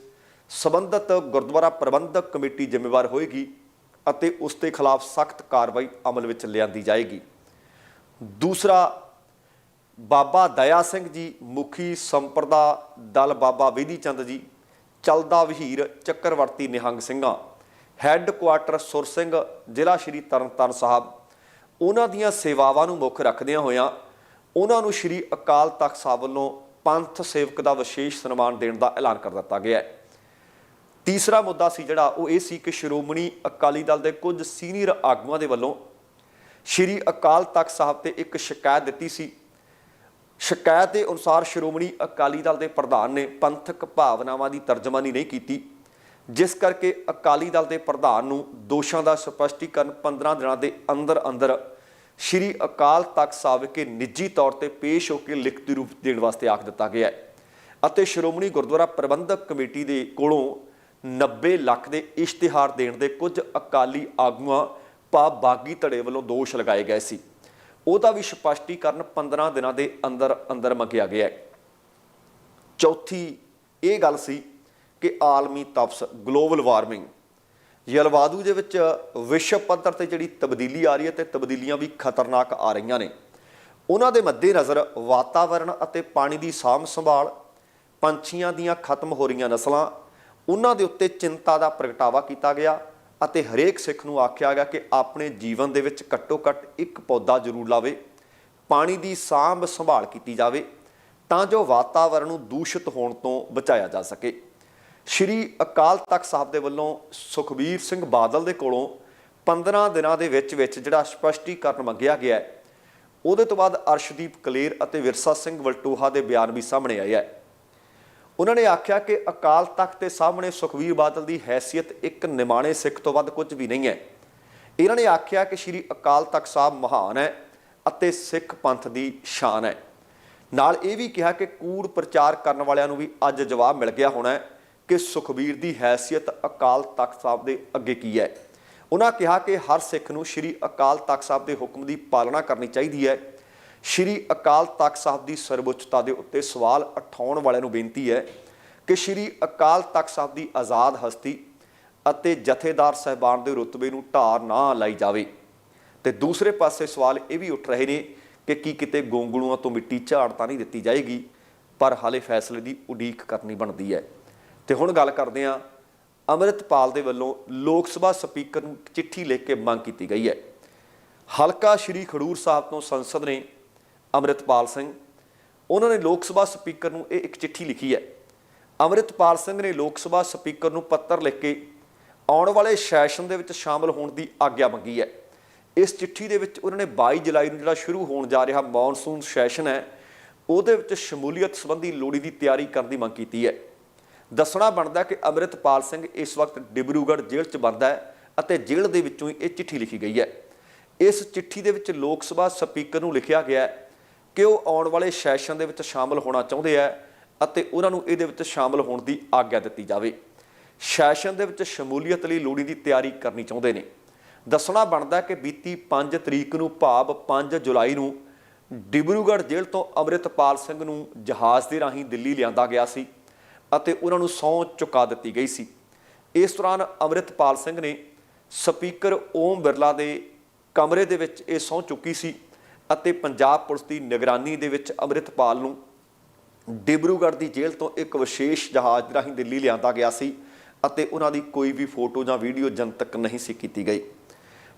ਸਬੰਧਤ ਗੁਰਦੁਆਰਾ ਪ੍ਰਬੰਧਕ ਕਮੇਟੀ ਜ਼ਿੰਮੇਵਾਰ ਹੋਏਗੀ ਅਤੇ ਉਸ ਦੇ ਖਿਲਾਫ ਸਖਤ ਕਾਰਵਾਈ ਅਮਲ ਵਿੱਚ ਲਿਆਂਦੀ ਜਾਏਗੀ। ਦੂਸਰਾ ਬਾਬਾ ਦਇਆ ਸਿੰਘ ਜੀ, ਮੁਖੀ ਸੰਪਰਦਾ ਦਲ ਬਾਬਾ ਵਿਧੀ ਚੰਦ ਜੀ, ਚਲਦਾ ਵਹੀਰ ਚੱਕਰਵਰਤੀ ਨਿਹੰਗ ਸਿੰਘਾਂ, ਹੈੱਡ ਕੁਆਟਰ ਸੁਰ ਸਿੰਘ, ਜ਼ਿਲ੍ਹਾ ਸ਼੍ਰੀ ਤਰਨਤਾਰਨ ਸਾਹਿਬ। ਉਹਨਾਂ ਦੀਆਂ ਸੇਵਾਵਾਂ ਨੂੰ ਮੁੱਖ ਰੱਖਦਿਆਂ ਹੋਇਆਂ ਉਹਨਾਂ ਨੂੰ ਸ਼੍ਰੀ ਅਕਾਲ ਤਖਤ ਸਾਹਿਬ ਵੱਲੋਂ ਪੰਥ ਸੇਵਕ ਦਾ ਵਿਸ਼ੇਸ਼ ਸਨਮਾਨ ਦੇਣ ਦਾ ਐਲਾਨ ਕਰ ਦਿੱਤਾ ਗਿਆ ਹੈ। ਤੀਸਰਾ ਮੁੱਦਾ ਸੀ ਜਿਹੜਾ, ਉਹ ਇਹ ਸੀ ਕਿ ਸ਼੍ਰੋਮਣੀ ਅਕਾਲੀ ਦਲ ਦੇ ਕੁਝ ਸੀਨੀਅਰ ਆਗੂਆਂ ਦੇ ਵੱਲੋਂ ਸ਼੍ਰੀ ਅਕਾਲ ਤਖਤ ਸਾਹਿਬ ਤੇ ਇੱਕ ਸ਼ਿਕਾਇਤ ਦਿੱਤੀ ਸੀ ਸ਼ਿਕਾਇਤ ਦੇ ਅਨੁਸਾਰ ਸ਼੍ਰੋਮਣੀ ਅਕਾਲੀ ਦਲ ਦੇ ਪ੍ਰਧਾਨ ਨੇ ਪੰਥਕ ਭਾਵਨਾਵਾਂ ਦੀ ਤਰਜਮਾਨੀ ਨਹੀਂ ਕੀਤੀ, ਜਿਸ ਕਰਕੇ ਅਕਾਲੀ ਦਲ ਦੇ ਪ੍ਰਧਾਨ ਨੂੰ ਦੋਸ਼ਾਂ ਦਾ ਸਪਸ਼ਟੀਕਰਨ 15 ਦਿਨਾਂ ਦੇ ਅੰਦਰ ਅੰਦਰ ਸ਼੍ਰੀ ਅਕਾਲ ਤਖਤ ਸਾਹਿਬ ਵਿਖੇ ਨਿੱਜੀ ਤੌਰ ਤੇ ਪੇਸ਼ ਹੋ ਕੇ ਲਿਖਤੀ ਰੂਪ ਦੇਣ ਵਾਸਤੇ ਆਖ ਦਿੱਤਾ ਗਿਆ ਹੈ ਅਤੇ ਸ਼੍ਰੋਮਣੀ ਗੁਰਦੁਆਰਾ ਪ੍ਰਬੰਧਕ ਕਮੇਟੀ ਦੇ ਕੋਲੋਂ 90 ਲੱਖ ਦੇ ਇਸ਼ਤਿਹਾਰ ਦੇਣ ਦੇ ਕੁਝ ਅਕਾਲੀ ਆਗੂਆਂ ਪਾ ਬਾਗੀ ਧੜੇ ਵੱਲੋਂ ਦੋਸ਼ ਲਗਾਏ ਗਏ ਸੀ। ਉਹਦਾ ਵੀ ਸਪਸ਼ਟੀਕਰਨ 15 ਦਿਨਾਂ ਦੇ ਅੰਦਰ ਅੰਦਰ ਮੰਗਿਆ ਗਿਆ ਹੈ। ਚੌਥੀ ਇਹ ਗੱਲ ਸੀ ਕਿ ਆਲਮੀ ਤਪਸ ਗਲੋਬਲ ਵਾਰਮਿੰਗ ਜਲਵਾਯੂ ਦੇ ਵਿੱਚ ਵਿਸ਼ਵ ਪੱਧਰ ਤੇ ਜਿਹੜੀ ਤਬਦੀਲੀ ਆ ਰਹੀ ਹੈ ਤੇ ਤਬਦੀਲੀਆਂ ਵੀ ਖਤਰਨਾਕ ਆ ਰਹੀਆਂ ਨੇ। ਉਹਨਾਂ ਦੇ ਮੱਦੇਨਜ਼ਰ ਵਾਤਾਵਰਣ ਅਤੇ ਪਾਣੀ ਦੀ ਸਾਂਭ ਸੰਭਾਲ, ਪੰਛੀਆਂ ਦੀਆਂ ਖਤਮ ਹੋ ਰਹੀਆਂ ਨਸਲਾਂ, ਉਹਨਾਂ ਦੇ ਉੱਤੇ ਚਿੰਤਾ ਦਾ ਪ੍ਰਗਟਾਵਾ ਕੀਤਾ ਗਿਆ। ਅਤੇ ਹਰੇਕ ਸਿੱਖ ਨੂੰ ਆਖਿਆ ਗਿਆ ਕਿ ਆਪਣੇ ਜੀਵਨ ਦੇ ਵਿੱਚ ਘੱਟੋ-ਘੱਟ ਇੱਕ ਪੌਦਾ ਜ਼ਰੂਰ ਲਾਵੇ, ਪਾਣੀ ਦੀ ਸਾਂਭ ਸੰਭਾਲ ਕੀਤੀ ਜਾਵੇ, ਤਾਂ ਜੋ ਵਾਤਾਵਰਣ ਨੂੰ ਦੂਸ਼ਿਤ ਹੋਣ ਤੋਂ ਬਚਾਇਆ ਜਾ ਸਕੇ। ਸ਼੍ਰੀ ਅਕਾਲ ਤਖਤ ਸਾਹਿਬ ਦੇ ਵੱਲੋਂ ਸੁਖਬੀਰ ਸਿੰਘ ਬਾਦਲ ਦੇ ਕੋਲੋਂ 15 ਦਿਨਾਂ ਦੇ ਵਿੱਚ ਵਿੱਚ ਜਿਹੜਾ ਸਪਸ਼ਟੀਕਰਨ ਮੰਗਿਆ ਗਿਆ ਹੈ, ਉਹਦੇ ਤੋਂ ਬਾਅਦ ਅਰਸ਼ਦੀਪ ਕਲੇਰ ਅਤੇ ਵਿਰਸਾ ਸਿੰਘ ਵਲਟੋਹਾ ਦੇ ਬਿਆਨ ਵੀ ਸਾਹਮਣੇ ਆਏ ਹੈ। ਉਹਨਾਂ ਨੇ ਆਖਿਆ ਕਿ ਅਕਾਲ ਤਖਤ ਦੇ ਸਾਹਮਣੇ ਸੁਖਬੀਰ ਬਾਦਲ ਦੀ ਹੈਸੀਅਤ ਇੱਕ ਨਿਮਾਣੇ ਸਿੱਖ ਤੋਂ ਵੱਧ ਕੁਝ ਵੀ ਨਹੀਂ ਹੈ। ਇਹਨਾਂ ਨੇ ਆਖਿਆ ਕਿ ਸ਼੍ਰੀ ਅਕਾਲ ਤਖਤ ਸਾਹਿਬ ਮਹਾਨ ਹੈ ਅਤੇ ਸਿੱਖ ਪੰਥ ਦੀ ਸ਼ਾਨ ਹੈ। ਨਾਲ ਇਹ ਵੀ ਕਿਹਾ ਕਿ ਕੂੜ ਪ੍ਰਚਾਰ ਕਰਨ ਵਾਲਿਆਂ ਨੂੰ ਵੀ ਅੱਜ ਜਵਾਬ ਮਿਲ ਗਿਆ ਹੋਣਾ ਕਿ ਸੁਖਬੀਰ ਦੀ ਹੈਸੀਅਤ ਅਕਾਲ ਤਖਤ ਸਾਹਿਬ ਦੇ ਅੱਗੇ ਕੀ ਹੈ। ਉਹਨਾਂ ਕਿਹਾ ਕਿ ਹਰ ਸਿੱਖ ਨੂੰ ਸ਼੍ਰੀ ਅਕਾਲ ਤਖਤ ਸਾਹਿਬ ਦੇ ਹੁਕਮ ਦੀ ਪਾਲਣਾ ਕਰਨੀ ਚਾਹੀਦੀ ਹੈ ਸ਼੍ਰੀ ਅਕਾਲ ਤਖਤ ਸਾਹਿਬ ਦੀ ਸਰਵਉੱਚਤਾ ਦੇ ਉੱਤੇ ਸਵਾਲ ਉਠਾਉਣ ਵਾਲਿਆਂ ਨੂੰ ਬੇਨਤੀ ਹੈ ਕਿ ਸ਼੍ਰੀ ਅਕਾਲ ਤਖਤ ਸਾਹਿਬ ਦੀ ਆਜ਼ਾਦ ਹਸਤੀ ਅਤੇ ਜਥੇਦਾਰ ਸਹਿਬਾਨ ਦੇ ਰੁਤਬੇ ਨੂੰ ਢਾਰ ਨਾ ਲਾਈ ਜਾਵੇ। ਤੇ ਦੂਸਰੇ ਪਾਸੇ ਸਵਾਲ ਇਹ ਵੀ ਉੱਠ ਰਹੇ ਨੇ ਕਿ ਕੀ ਕਿਤੇ ਗੋਂਗਲੂਆਂ ਤੋਂ ਮਿੱਟੀ ਝਾੜ ਤਾਂ ਨਹੀਂ ਦਿੱਤੀ ਜਾਏਗੀ, ਪਰ ਹਾਲੇ ਫੈਸਲੇ ਦੀ ਉਡੀਕ ਕਰਨੀ ਬਣਦੀ ਹੈ। ਤੇ ਹੁਣ ਗੱਲ ਕਰਦੇ ਹਾਂ ਅੰਮ੍ਰਿਤਪਾਲ ਦੇ ਵੱਲੋਂ ਲੋਕ ਸਭਾ ਸਪੀਕਰ ਨੂੰ ਚਿੱਠੀ ਲਿਖ ਕੇ ਮੰਗ ਕੀਤੀ ਗਈ ਹੈ। ਹਲਕਾ ਸ਼੍ਰੀ ਖਡੂਰ ਸਾਹਿਬ ਤੋਂ ਸੰਸਦ ਨੇ ਅੰਮ੍ਰਿਤਪਾਲ ਸਿੰਘ। ਉਹਨਾਂ ਨੇ ਲੋਕ ਸਭਾ ਸਪੀਕਰ ਨੂੰ ਇਹ ਇੱਕ ਚਿੱਠੀ ਲਿਖੀ ਹੈ। ਅੰਮ੍ਰਿਤਪਾਲ ਸਿੰਘ ਨੇ ਲੋਕ ਸਭਾ ਸਪੀਕਰ ਨੂੰ ਪੱਤਰ ਲਿਖ ਕੇ ਆਉਣ ਵਾਲੇ ਸੈਸ਼ਨ ਦੇ ਵਿੱਚ ਸ਼ਾਮਲ ਹੋਣ ਦੀ ਆਗਿਆ ਮੰਗੀ ਹੈ। ਇਸ ਚਿੱਠੀ ਦੇ ਵਿੱਚ ਉਹਨਾਂ ਨੇ 22 ਜੁਲਾਈ ਨੂੰ ਜਿਹੜਾ ਸ਼ੁਰੂ ਹੋਣ ਜਾ ਰਿਹਾ ਮੌਨਸੂਨ ਸੈਸ਼ਨ ਹੈ, ਉਹਦੇ ਵਿੱਚ ਸ਼ਮੂਲੀਅਤ ਸੰਬੰਧੀ ਲੋੜੀ ਦੀ ਤਿਆਰੀ ਕਰਨ ਦੀ ਮੰਗ ਕੀਤੀ ਹੈ। ਦੱਸਣਾ ਬਣਦਾ ਕਿ ਅੰਮ੍ਰਿਤਪਾਲ ਸਿੰਘ ਇਸ ਵਕਤ ਡਿਬਰੂਗੜ੍ਹ ਜੇਲ੍ਹ 'ਚ ਬੰਦ ਹੈ ਅਤੇ ਜੇਲ੍ਹ ਦੇ ਵਿੱਚੋਂ ਹੀ ਇਹ ਚਿੱਠੀ ਲਿਖੀ ਗਈ ਹੈ। ਇਸ ਚਿੱਠੀ ਦੇ ਵਿੱਚ ਲੋਕ ਸਭਾ ਸਪੀਕਰ ਨੂੰ ਲਿਖਿਆ ਗਿਆ ਹੈ ਕਿ ਉਹ ਆਉਣ ਵਾਲੇ ਸੈਸ਼ਨ ਦੇ ਵਿੱਚ ਸ਼ਾਮਲ ਹੋਣਾ ਚਾਹੁੰਦੇ ਆ ਅਤੇ ਉਹਨਾਂ ਨੂੰ ਇਹਦੇ ਵਿੱਚ ਸ਼ਾਮਲ ਹੋਣ ਦੀ ਆਗਿਆ ਦਿੱਤੀ ਜਾਵੇ? ਸੈਸ਼ਨ ਦੇ ਵਿੱਚ ਸ਼ਮੂਲੀਅਤ ਲਈ ਲੋੜੀ ਦੀ ਤਿਆਰੀ ਕਰਨੀ ਚਾਹੁੰਦੇ ਨੇ। ਦੱਸਣਾ ਬਣਦਾ ਕਿ ਬੀਤੀ 5 ਤਰੀਕ ਨੂੰ ਭਾਵ 5 ਜੁਲਾਈ ਨੂੰ ਡਿਬਰੂਗੜ੍ਹ ਜੇਲ੍ਹ ਤੋਂ ਅੰਮ੍ਰਿਤਪਾਲ ਸਿੰਘ ਨੂੰ ਜਹਾਜ਼ ਦੇ ਰਾਹੀਂ ਦਿੱਲੀ ਲਿਆਂਦਾ ਗਿਆ ਸੀ ਅਤੇ ਉਹਨਾਂ ਨੂੰ ਸਹੁੰ ਚੁਕਾ ਦਿੱਤੀ ਗਈ ਸੀ। ਇਸ ਦੌਰਾਨ ਅੰਮ੍ਰਿਤਪਾਲ ਸਿੰਘ ਨੇ ਸਪੀਕਰ ਓਮ ਬਿਰਲਾ ਦੇ ਕਮਰੇ ਦੇ ਵਿੱਚ ਇਹ ਸਹੁੰ ਚੁੱਕੀ ਸੀ। ਅਤੇ ਪੰਜਾਬ ਪੁਲਿਸ ਦੀ ਨਿਗਰਾਨੀ ਦੇ ਵਿੱਚ ਅੰਮ੍ਰਿਤਪਾਲ ਨੂੰ ਡਿਬਰੂਗੜ੍ਹ ਦੀ ਜੇਲ੍ਹ ਤੋਂ ਇੱਕ ਵਿਸ਼ੇਸ਼ ਜਹਾਜ਼ ਰਾਹੀਂ ਦਿੱਲੀ ਲਿਆਂਦਾ ਗਿਆ ਸੀ ਅਤੇ ਉਹਨਾਂ ਦੀ ਕੋਈ ਵੀ ਫੋਟੋ ਜਾਂ ਵੀਡੀਓ ਜਨਤਕ ਨਹੀਂ ਸੀ ਕੀਤੀ ਗਈ।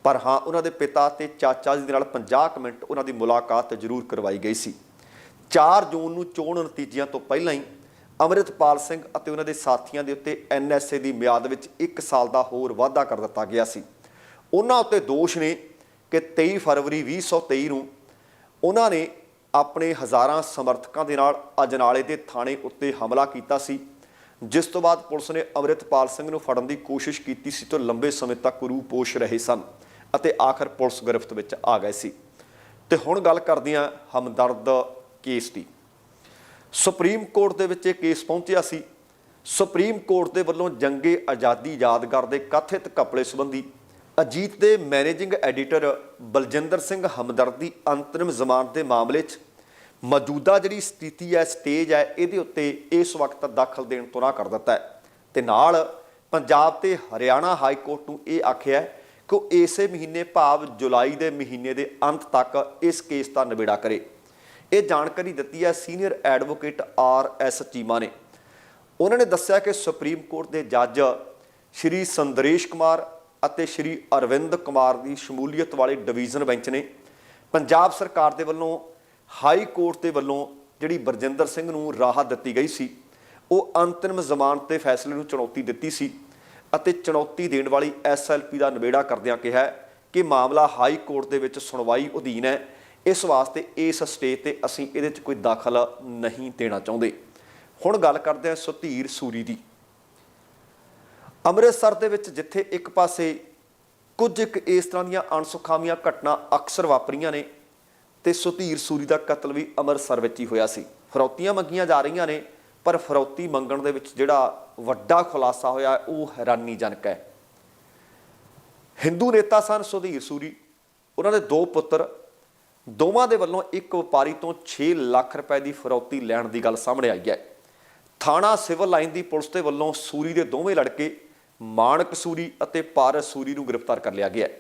ਪਰ ਹਾਂ, ਉਹਨਾਂ ਦੇ ਪਿਤਾ ਤੇ ਚਾਚਾ ਜੀ ਦੇ ਨਾਲ 50 ਕੁ ਮਿੰਟ ਉਹਨਾਂ ਦੀ ਮੁਲਾਕਾਤ ਜ਼ਰੂਰ ਕਰਵਾਈ ਗਈ ਸੀ। 4 ਜੂਨ ਨੂੰ ਚੋਣ ਨਤੀਜਿਆਂ ਤੋਂ ਪਹਿਲਾਂ ਹੀ ਅੰਮ੍ਰਿਤਪਾਲ ਸਿੰਘ ਅਤੇ ਉਹਨਾਂ ਦੇ ਸਾਥੀਆਂ ਦੇ ਉੱਤੇ ਐਨਐਸਏ ਦੀ ਮਿਆਦ ਵਿੱਚ 1 ਸਾਲ ਦਾ ਹੋਰ ਵਾਅਦਾ ਕਰ ਦਿੱਤਾ ਗਿਆ ਸੀ। ਉਹਨਾਂ ਉੱਤੇ ਦੋਸ਼ ਨੇ ਕਿ 23 ਫਰਵਰੀ 2023 ਨੂੰ ਉਹਨਾਂ ਨੇ ਆਪਣੇ ਹਜ਼ਾਰਾਂ ਸਮਰਥਕਾਂ ਦੇ ਨਾਲ ਅਜਨਾਲੇ ਦੇ ਥਾਣੇ ਉੱਤੇ ਹਮਲਾ ਕੀਤਾ ਸੀ, ਜਿਸ ਤੋਂ ਬਾਅਦ ਪੁਲਿਸ ਨੇ ਅੰਮ੍ਰਿਤਪਾਲ ਸਿੰਘ ਨੂੰ ਫੜਨ ਦੀ ਕੋਸ਼ਿਸ਼ ਕੀਤੀ ਸੀ ਤੋਂ ਲੰਬੇ ਸਮੇਂ ਤੱਕ ਰੂਪੋਸ਼ ਰਹੇ ਸਨ ਅਤੇ ਆਖਰ ਪੁਲਿਸ ਗ੍ਰਿਫਤ ਵਿੱਚ ਆ ਗਏ ਸੀ। ਤੇ ਹੁਣ ਗੱਲ ਕਰਦੇ ਹਾਂ ਹਮਦਰਦ ਕੇਸ ਦੀ। ਸੁਪਰੀਮ ਕੋਰਟ ਦੇ ਵਿੱਚ ਇਹ ਕੇਸ ਪਹੁੰਚਿਆ ਸੀ। ਸੁਪਰੀਮ ਕੋਰਟ ਦੇ ਵੱਲੋਂ ਜੰਗੇ ਆਜ਼ਾਦੀ ਯਾਦਗਾਰ ਦੇ ਕਥਿਤ ਕਪੜੇ ਸੰਬੰਧੀ ਅਜੀਤ ਦੇ ਮੈਨੇਜਿੰਗ ਐਡੀਟਰ ਬਲਜਿੰਦਰ ਸਿੰਘ ਹਮਦਰਦੀ ਅੰਤਰਿਮ ਜ਼ਮਾਨਤ ਦੇ ਮਾਮਲੇ 'ਚ ਮੌਜੂਦਾ ਜਿਹੜੀ ਸਥਿਤੀ ਹੈ, ਸਟੇਜ ਹੈ, ਇਹਦੇ ਉੱਤੇ ਇਸ ਵਕਤ ਦਾਖਲ ਦੇਣ ਤੋਂ ਨਾ ਕਰ ਦਿੱਤਾ ਹੈ। ਤੇ ਨਾਲ ਪੰਜਾਬ ਤੇ ਹਰਿਆਣਾ ਹਾਈ ਕੋਰਟ ਨੂੰ ਇਹ ਆਖਿਆ ਕਿ ਉਹ ਇਸੇ ਮਹੀਨੇ ਭਾਵ ਜੁਲਾਈ ਦੇ ਮਹੀਨੇ ਦੇ ਅੰਤ ਤੱਕ ਇਸ ਕੇਸ ਦਾ ਨਿਬੇੜਾ ਕਰੇ। ਇਹ ਜਾਣਕਾਰੀ ਦਿੱਤੀ ਹੈ senior advocate R S Cheema ਨੇ। ਉਹਨਾਂ ਨੇ ਦੱਸਿਆ ਕਿ ਸੁਪਰੀਮ ਕੋਰਟ ਦੇ ਜੱਜ ਸ਼੍ਰੀ ਸੰਦਰੇਸ਼ ਕੁਮਾਰ ਅਤੇ ਸ਼੍ਰੀ ਅਰਵਿੰਦ ਕੁਮਾਰ ਦੀ ਸ਼ਮੂਲੀਅਤ ਵਾਲੇ ਡਿਵੀਜ਼ਨ ਬੈਂਚ ਨੇ ਪੰਜਾਬ ਸਰਕਾਰ ਦੇ ਵੱਲੋਂ, ਹਾਈ ਕੋਰਟ ਦੇ ਵੱਲੋਂ ਜਿਹੜੀ ਬਰਜਿੰਦਰ ਸਿੰਘ ਨੂੰ ਰਾਹਤ ਦਿੱਤੀ ਗਈ ਸੀ, ਉਹ ਅੰਤਰਿਮ ਜ਼ਮਾਨਤ 'ਤੇ ਫੈਸਲੇ ਨੂੰ ਚੁਣੌਤੀ ਦਿੱਤੀ ਸੀ ਅਤੇ ਚੁਣੌਤੀ ਦੇਣ ਵਾਲੀ ਐਸਐਲਪੀ ਦਾ ਨਿਬੇੜਾ ਕਰਦਿਆਂ ਕਿਹਾ ਕਿ ਮਾਮਲਾ ਹਾਈ ਕੋਰਟ ਦੇ ਵਿੱਚ ਸੁਣਵਾਈ ਅਧੀਨ ਹੈ, ਇਸ ਵਾਸਤੇ ਇਸ ਸਟੇਜ ਤੇ ਅਸੀਂ ਇਹਦੇ 'ਚ ਕੋਈ ਦਖਲ ਨਹੀਂ ਦੇਣਾ ਚਾਹੁੰਦੇ। ਹੁਣ ਗੱਲ ਕਰਦੇ ਹਾਂ ਸੁਧੀਰ ਸੂਰੀ ਦੀ। ਅੰਮ੍ਰਿਤਸਰ ਦੇ ਵਿੱਚ ਜਿੱਥੇ ਇੱਕ ਪਾਸੇ ਕੁਝ ਇੱਕ ਇਸ ਤਰ੍ਹਾਂ ਦੀਆਂ ਅਣਸੁਖਾਵੀਆਂ ਘਟਨਾ ਅਕਸਰ ਵਾਪਰੀਆਂ ਨੇ ਤੇ ਸੁਧੀਰ ਸੂਰੀ ਦਾ ਕਤਲ ਵੀ ਅੰਮ੍ਰਿਤਸਰ ਵਿੱਚ ਹੀ ਹੋਇਆ ਸੀ। ਫਰੌਤੀਆਂ ਮੰਗੀਆਂ ਜਾ ਰਹੀਆਂ ਨੇ, ਪਰ ਫਰੌਤੀ ਮੰਗਣ ਦੇ ਵਿੱਚ ਜਿਹੜਾ ਵੱਡਾ ਖੁਲਾਸਾ ਹੋਇਆ, ਉਹ ਹੈਰਾਨੀਜਨਕ ਹੈ। ਹਿੰਦੂ ਨੇਤਾ ਸਨ ਸੁਧੀਰ ਸੂਰੀ। ਉਹਨਾਂ ਦੇ ਦੋ ਪੁੱਤਰ, ਦੋਵਾਂ ਦੇ ਵੱਲੋਂ ਇੱਕ ਵਪਾਰੀ ਤੋਂ 6 ਲੱਖ ਰੁਪਏ ਦੀ ਫਰੌਤੀ ਲੈਣ ਦੀ ਗੱਲ ਸਾਹਮਣੇ ਆਈ ਹੈ। ਥਾਣਾ ਸਿਵਲ ਲਾਈਨ ਦੀ ਪੁਲਿਸ ਦੇ ਵੱਲੋਂ ਸੂਰੀ ਦੇ ਦੋਵੇਂ ਲੜਕੇ ਮਾਨਕ ਸੂਰੀ ਅਤੇ ਪਾਰਸ ਸੂਰੀ ਨੂੰ ਗ੍ਰਿਫਤਾਰ ਕਰ ਲਿਆ ਗਿਆ ਹੈ।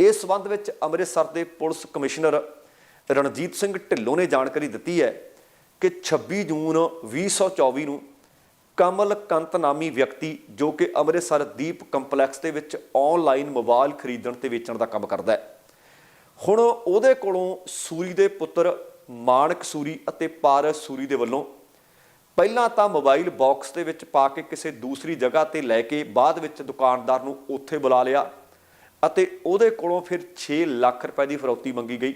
ਇਸ ਸਬੰਧ ਵਿੱਚ ਅੰਮ੍ਰਿਤਸਰ ਦੇ ਪੁਲਿਸ ਕਮਿਸ਼ਨਰ ਰਣਜੀਤ ਸਿੰਘ ਢਿੱਲੋਂ ਨੇ ਜਾਣਕਾਰੀ ਦਿੱਤੀ ਹੈ ਕਿ 26 ਜੂਨ 2024 ਨੂੰ ਕਮਲ ਕੰਤ ਨਾਮੀ ਵਿਅਕਤੀ ਜੋ ਕਿ ਅੰਮ੍ਰਿਤਸਰ ਦੀਪ ਕੰਪਲੈਕਸ ਦੇ ਵਿੱਚ ਆਨਲਾਈਨ ਮੋਬਾਈਲ ਖਰੀਦਣ ਤੇ ਵੇਚਣ ਦਾ ਕੰਮ ਕਰਦਾ ਹੈ। ਹੁਣ ਉਹਦੇ ਕੋਲੋਂ ਸੂਰੀ ਦੇ ਪੁੱਤਰ ਮਾਨਕ ਸੂਰੀ ਅਤੇ ਪਾਰਸ ਸੂਰੀ ਦੇ ਵੱਲੋਂ ਪਹਿਲਾਂ ਤਾਂ ਮੋਬਾਈਲ ਬਾਕਸ ਦੇ ਵਿੱਚ ਪਾ ਕੇ ਕਿਸੇ ਦੂਸਰੀ ਜਗ੍ਹਾ ਤੇ ਲੈ ਕੇ ਬਾਅਦ ਵਿੱਚ ਦੁਕਾਨਦਾਰ ਨੂੰ ਉੱਥੇ ਬੁਲਾ ਲਿਆ ਅਤੇ ਉਹਦੇ ਕੋਲੋਂ ਫਿਰ 6 ਲੱਖ ਰੁਪਏ ਦੀ ਫਰੌਤੀ ਮੰਗੀ ਗਈ।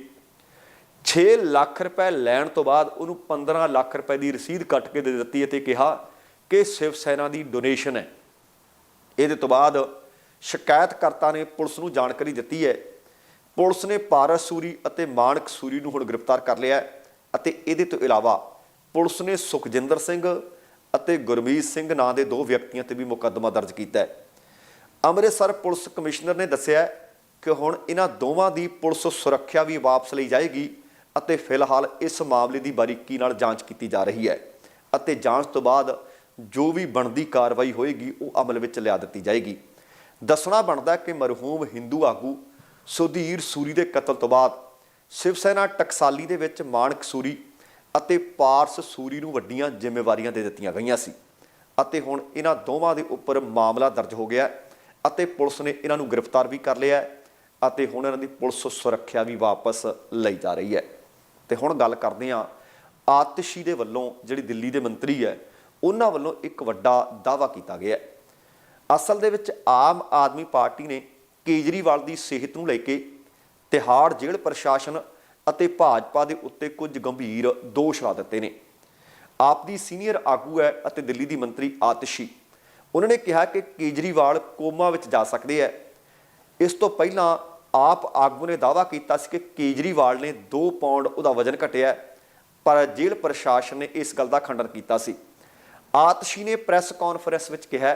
6 ਲੱਖ ਰੁਪਏ ਲੈਣ ਤੋਂ ਬਾਅਦ ਉਹਨੂੰ 15 ਲੱਖ ਰੁਪਏ ਦੀ ਰਸੀਦ ਕੱਟ ਕੇ ਦੇ ਦਿੱਤੀ ਅਤੇ ਕਿਹਾ ਕਿ ਸ਼ਿਵ ਸੈਨਾ ਦੀ ਡੋਨੇਸ਼ਨ ਹੈ। ਇਹਦੇ ਤੋਂ ਬਾਅਦ ਸ਼ਿਕਾਇਤਕਰਤਾ ਨੇ ਪੁਲਿਸ ਨੂੰ ਜਾਣਕਾਰੀ ਦਿੱਤੀ ਹੈ। ਪੁਲਿਸ ਨੇ ਪਾਰਸ ਸੂਰੀ ਅਤੇ ਮਾਨਕ ਸੂਰੀ ਨੂੰ ਹੁਣ ਗ੍ਰਿਫਤਾਰ ਕਰ ਲਿਆ ਅਤੇ ਇਹਦੇ ਤੋਂ ਇਲਾਵਾ ਪੁਲਿਸ ਨੇ ਸੁਖਜਿੰਦਰ ਸਿੰਘ ਅਤੇ ਗੁਰਮੀਤ ਸਿੰਘ ਨਾਂ ਦੇ ਦੋ ਵਿਅਕਤੀਆਂ ਤੇ ਵੀ ਮੁਕੱਦਮਾ ਦਰਜ ਕੀਤਾ ਹੈ। ਅੰਮ੍ਰਿਤਸਰ ਪੁਲਿਸ ਕਮਿਸ਼ਨਰ ਨੇ ਦੱਸਿਆ ਕਿ ਹੁਣ ਇਹਨਾਂ ਦੋਵਾਂ ਦੀ ਪੁਲਿਸ ਸੁਰੱਖਿਆ ਵੀ ਵਾਪਸ ਲਈ ਜਾਏਗੀ ਅਤੇ ਫਿਲਹਾਲ ਇਸ ਮਾਮਲੇ ਦੀ ਬਾਰੀਕੀ ਨਾਲ ਜਾਂਚ ਕੀਤੀ ਜਾ ਰਹੀ ਹੈ ਅਤੇ ਜਾਂਚ ਤੋਂ ਬਾਅਦ ਜੋ ਵੀ ਬਣਦੀ ਕਾਰਵਾਈ ਹੋਏਗੀ, ਉਹ ਅਮਲ ਵਿੱਚ ਲਿਆ ਦਿੱਤੀ ਜਾਏਗੀ। ਦੱਸਣਾ ਬਣਦਾ ਕਿ ਮਰਹੂਮ ਹਿੰਦੂ ਆਗੂ ਸੁਧੀਰ ਸੂਰੀ ਦੇ ਕਤਲ ਤੋਂ ਬਾਅਦ ਸ਼ਿਵ ਸੈਨਾ ਟਕਸਾਲੀ ਦੇ ਵਿੱਚ ਮਾਨਕ ਸੂਰੀ ਅਤੇ ਪਾਰਸ ਸੂਰੀ ਨੂੰ ਵੱਡੀਆਂ ਜ਼ਿੰਮੇਵਾਰੀਆਂ ਦੇ ਦਿੱਤੀਆਂ ਗਈਆਂ ਸੀ। ਅਤੇ ਹੁਣ ਇਹਨਾਂ ਦੋਵਾਂ ਦੇ ਉੱਪਰ ਮਾਮਲਾ ਦਰਜ ਹੋ ਗਿਆ ਅਤੇ ਪੁਲਿਸ ਨੇ ਇਹਨਾਂ ਨੂੰ ਗ੍ਰਿਫਤਾਰ ਵੀ ਕਰ ਲਿਆ ਅਤੇ ਹੁਣ ਇਹਨਾਂ ਦੀ ਪੁਲਿਸ ਸੁਰੱਖਿਆ ਵੀ ਵਾਪਸ ਲਈ ਜਾ ਰਹੀ ਹੈ। ਤੇ ਹੁਣ ਗੱਲ ਕਰਦੇ ਹਾਂ ਆਤਿਸ਼ੀ ਦੇ ਵੱਲੋਂ ਜਿਹੜੀ ਦਿੱਲੀ ਦੇ ਮੰਤਰੀ ਹੈ, ਉਹਨਾਂ ਵੱਲੋਂ ਇੱਕ ਵੱਡਾ ਦਾਅਵਾ ਕੀਤਾ ਗਿਆ ਹੈ। ਅਸਲ ਦੇ ਵਿੱਚ ਆਮ ਆਦਮੀ ਪਾਰਟੀ ਨੇ ਕੇਜਰੀਵਾਲ ਦੀ ਸਿਹਤ ਨੂੰ ਲੈ ਕੇ ਤਿਹਾੜ ਜੇਲ੍ਹ ਪ੍ਰਸ਼ਾਸਨ ਅਤੇ ਭਾਜਪਾ ਦੇ ਉੱਤੇ ਕੁਝ ਗੰਭੀਰ ਦੋਸ਼ ਲਾ ਦਿੱਤੇ ਨੇ। ਆਪ ਦੀ ਸੀਨੀਅਰ ਆਗੂ ਹੈ ਅਤੇ ਦਿੱਲੀ ਦੀ ਮੰਤਰੀ ਆਤਿਸ਼ੀ। ਉਹਨਾਂ ਨੇ ਕਿਹਾ ਕਿ ਕੇਜਰੀਵਾਲ ਕੋਮਾ ਵਿੱਚ ਜਾ ਸਕਦੇ ਹੈ। ਇਸ ਤੋਂ ਪਹਿਲਾਂ ਆਪ ਆਗੂ ਨੇ ਦਾਅਵਾ ਕੀਤਾ ਸੀ ਕਿ ਕੇਜਰੀਵਾਲ ਨੇ 2 ਪਾਉਂਡ ਉਹਦਾ ਵਜ਼ਨ ਘਟਿਆ ਪਰ ਜੇਲ੍ਹ ਪ੍ਰਸ਼ਾਸਨ ਨੇ ਇਸ ਗੱਲ ਦਾ ਖੰਡਨ ਕੀਤਾ ਸੀ। ਆਤਸ਼ੀ ਨੇ ਪ੍ਰੈਸ ਕਾਨਫਰੰਸ ਵਿੱਚ ਕਿਹਾ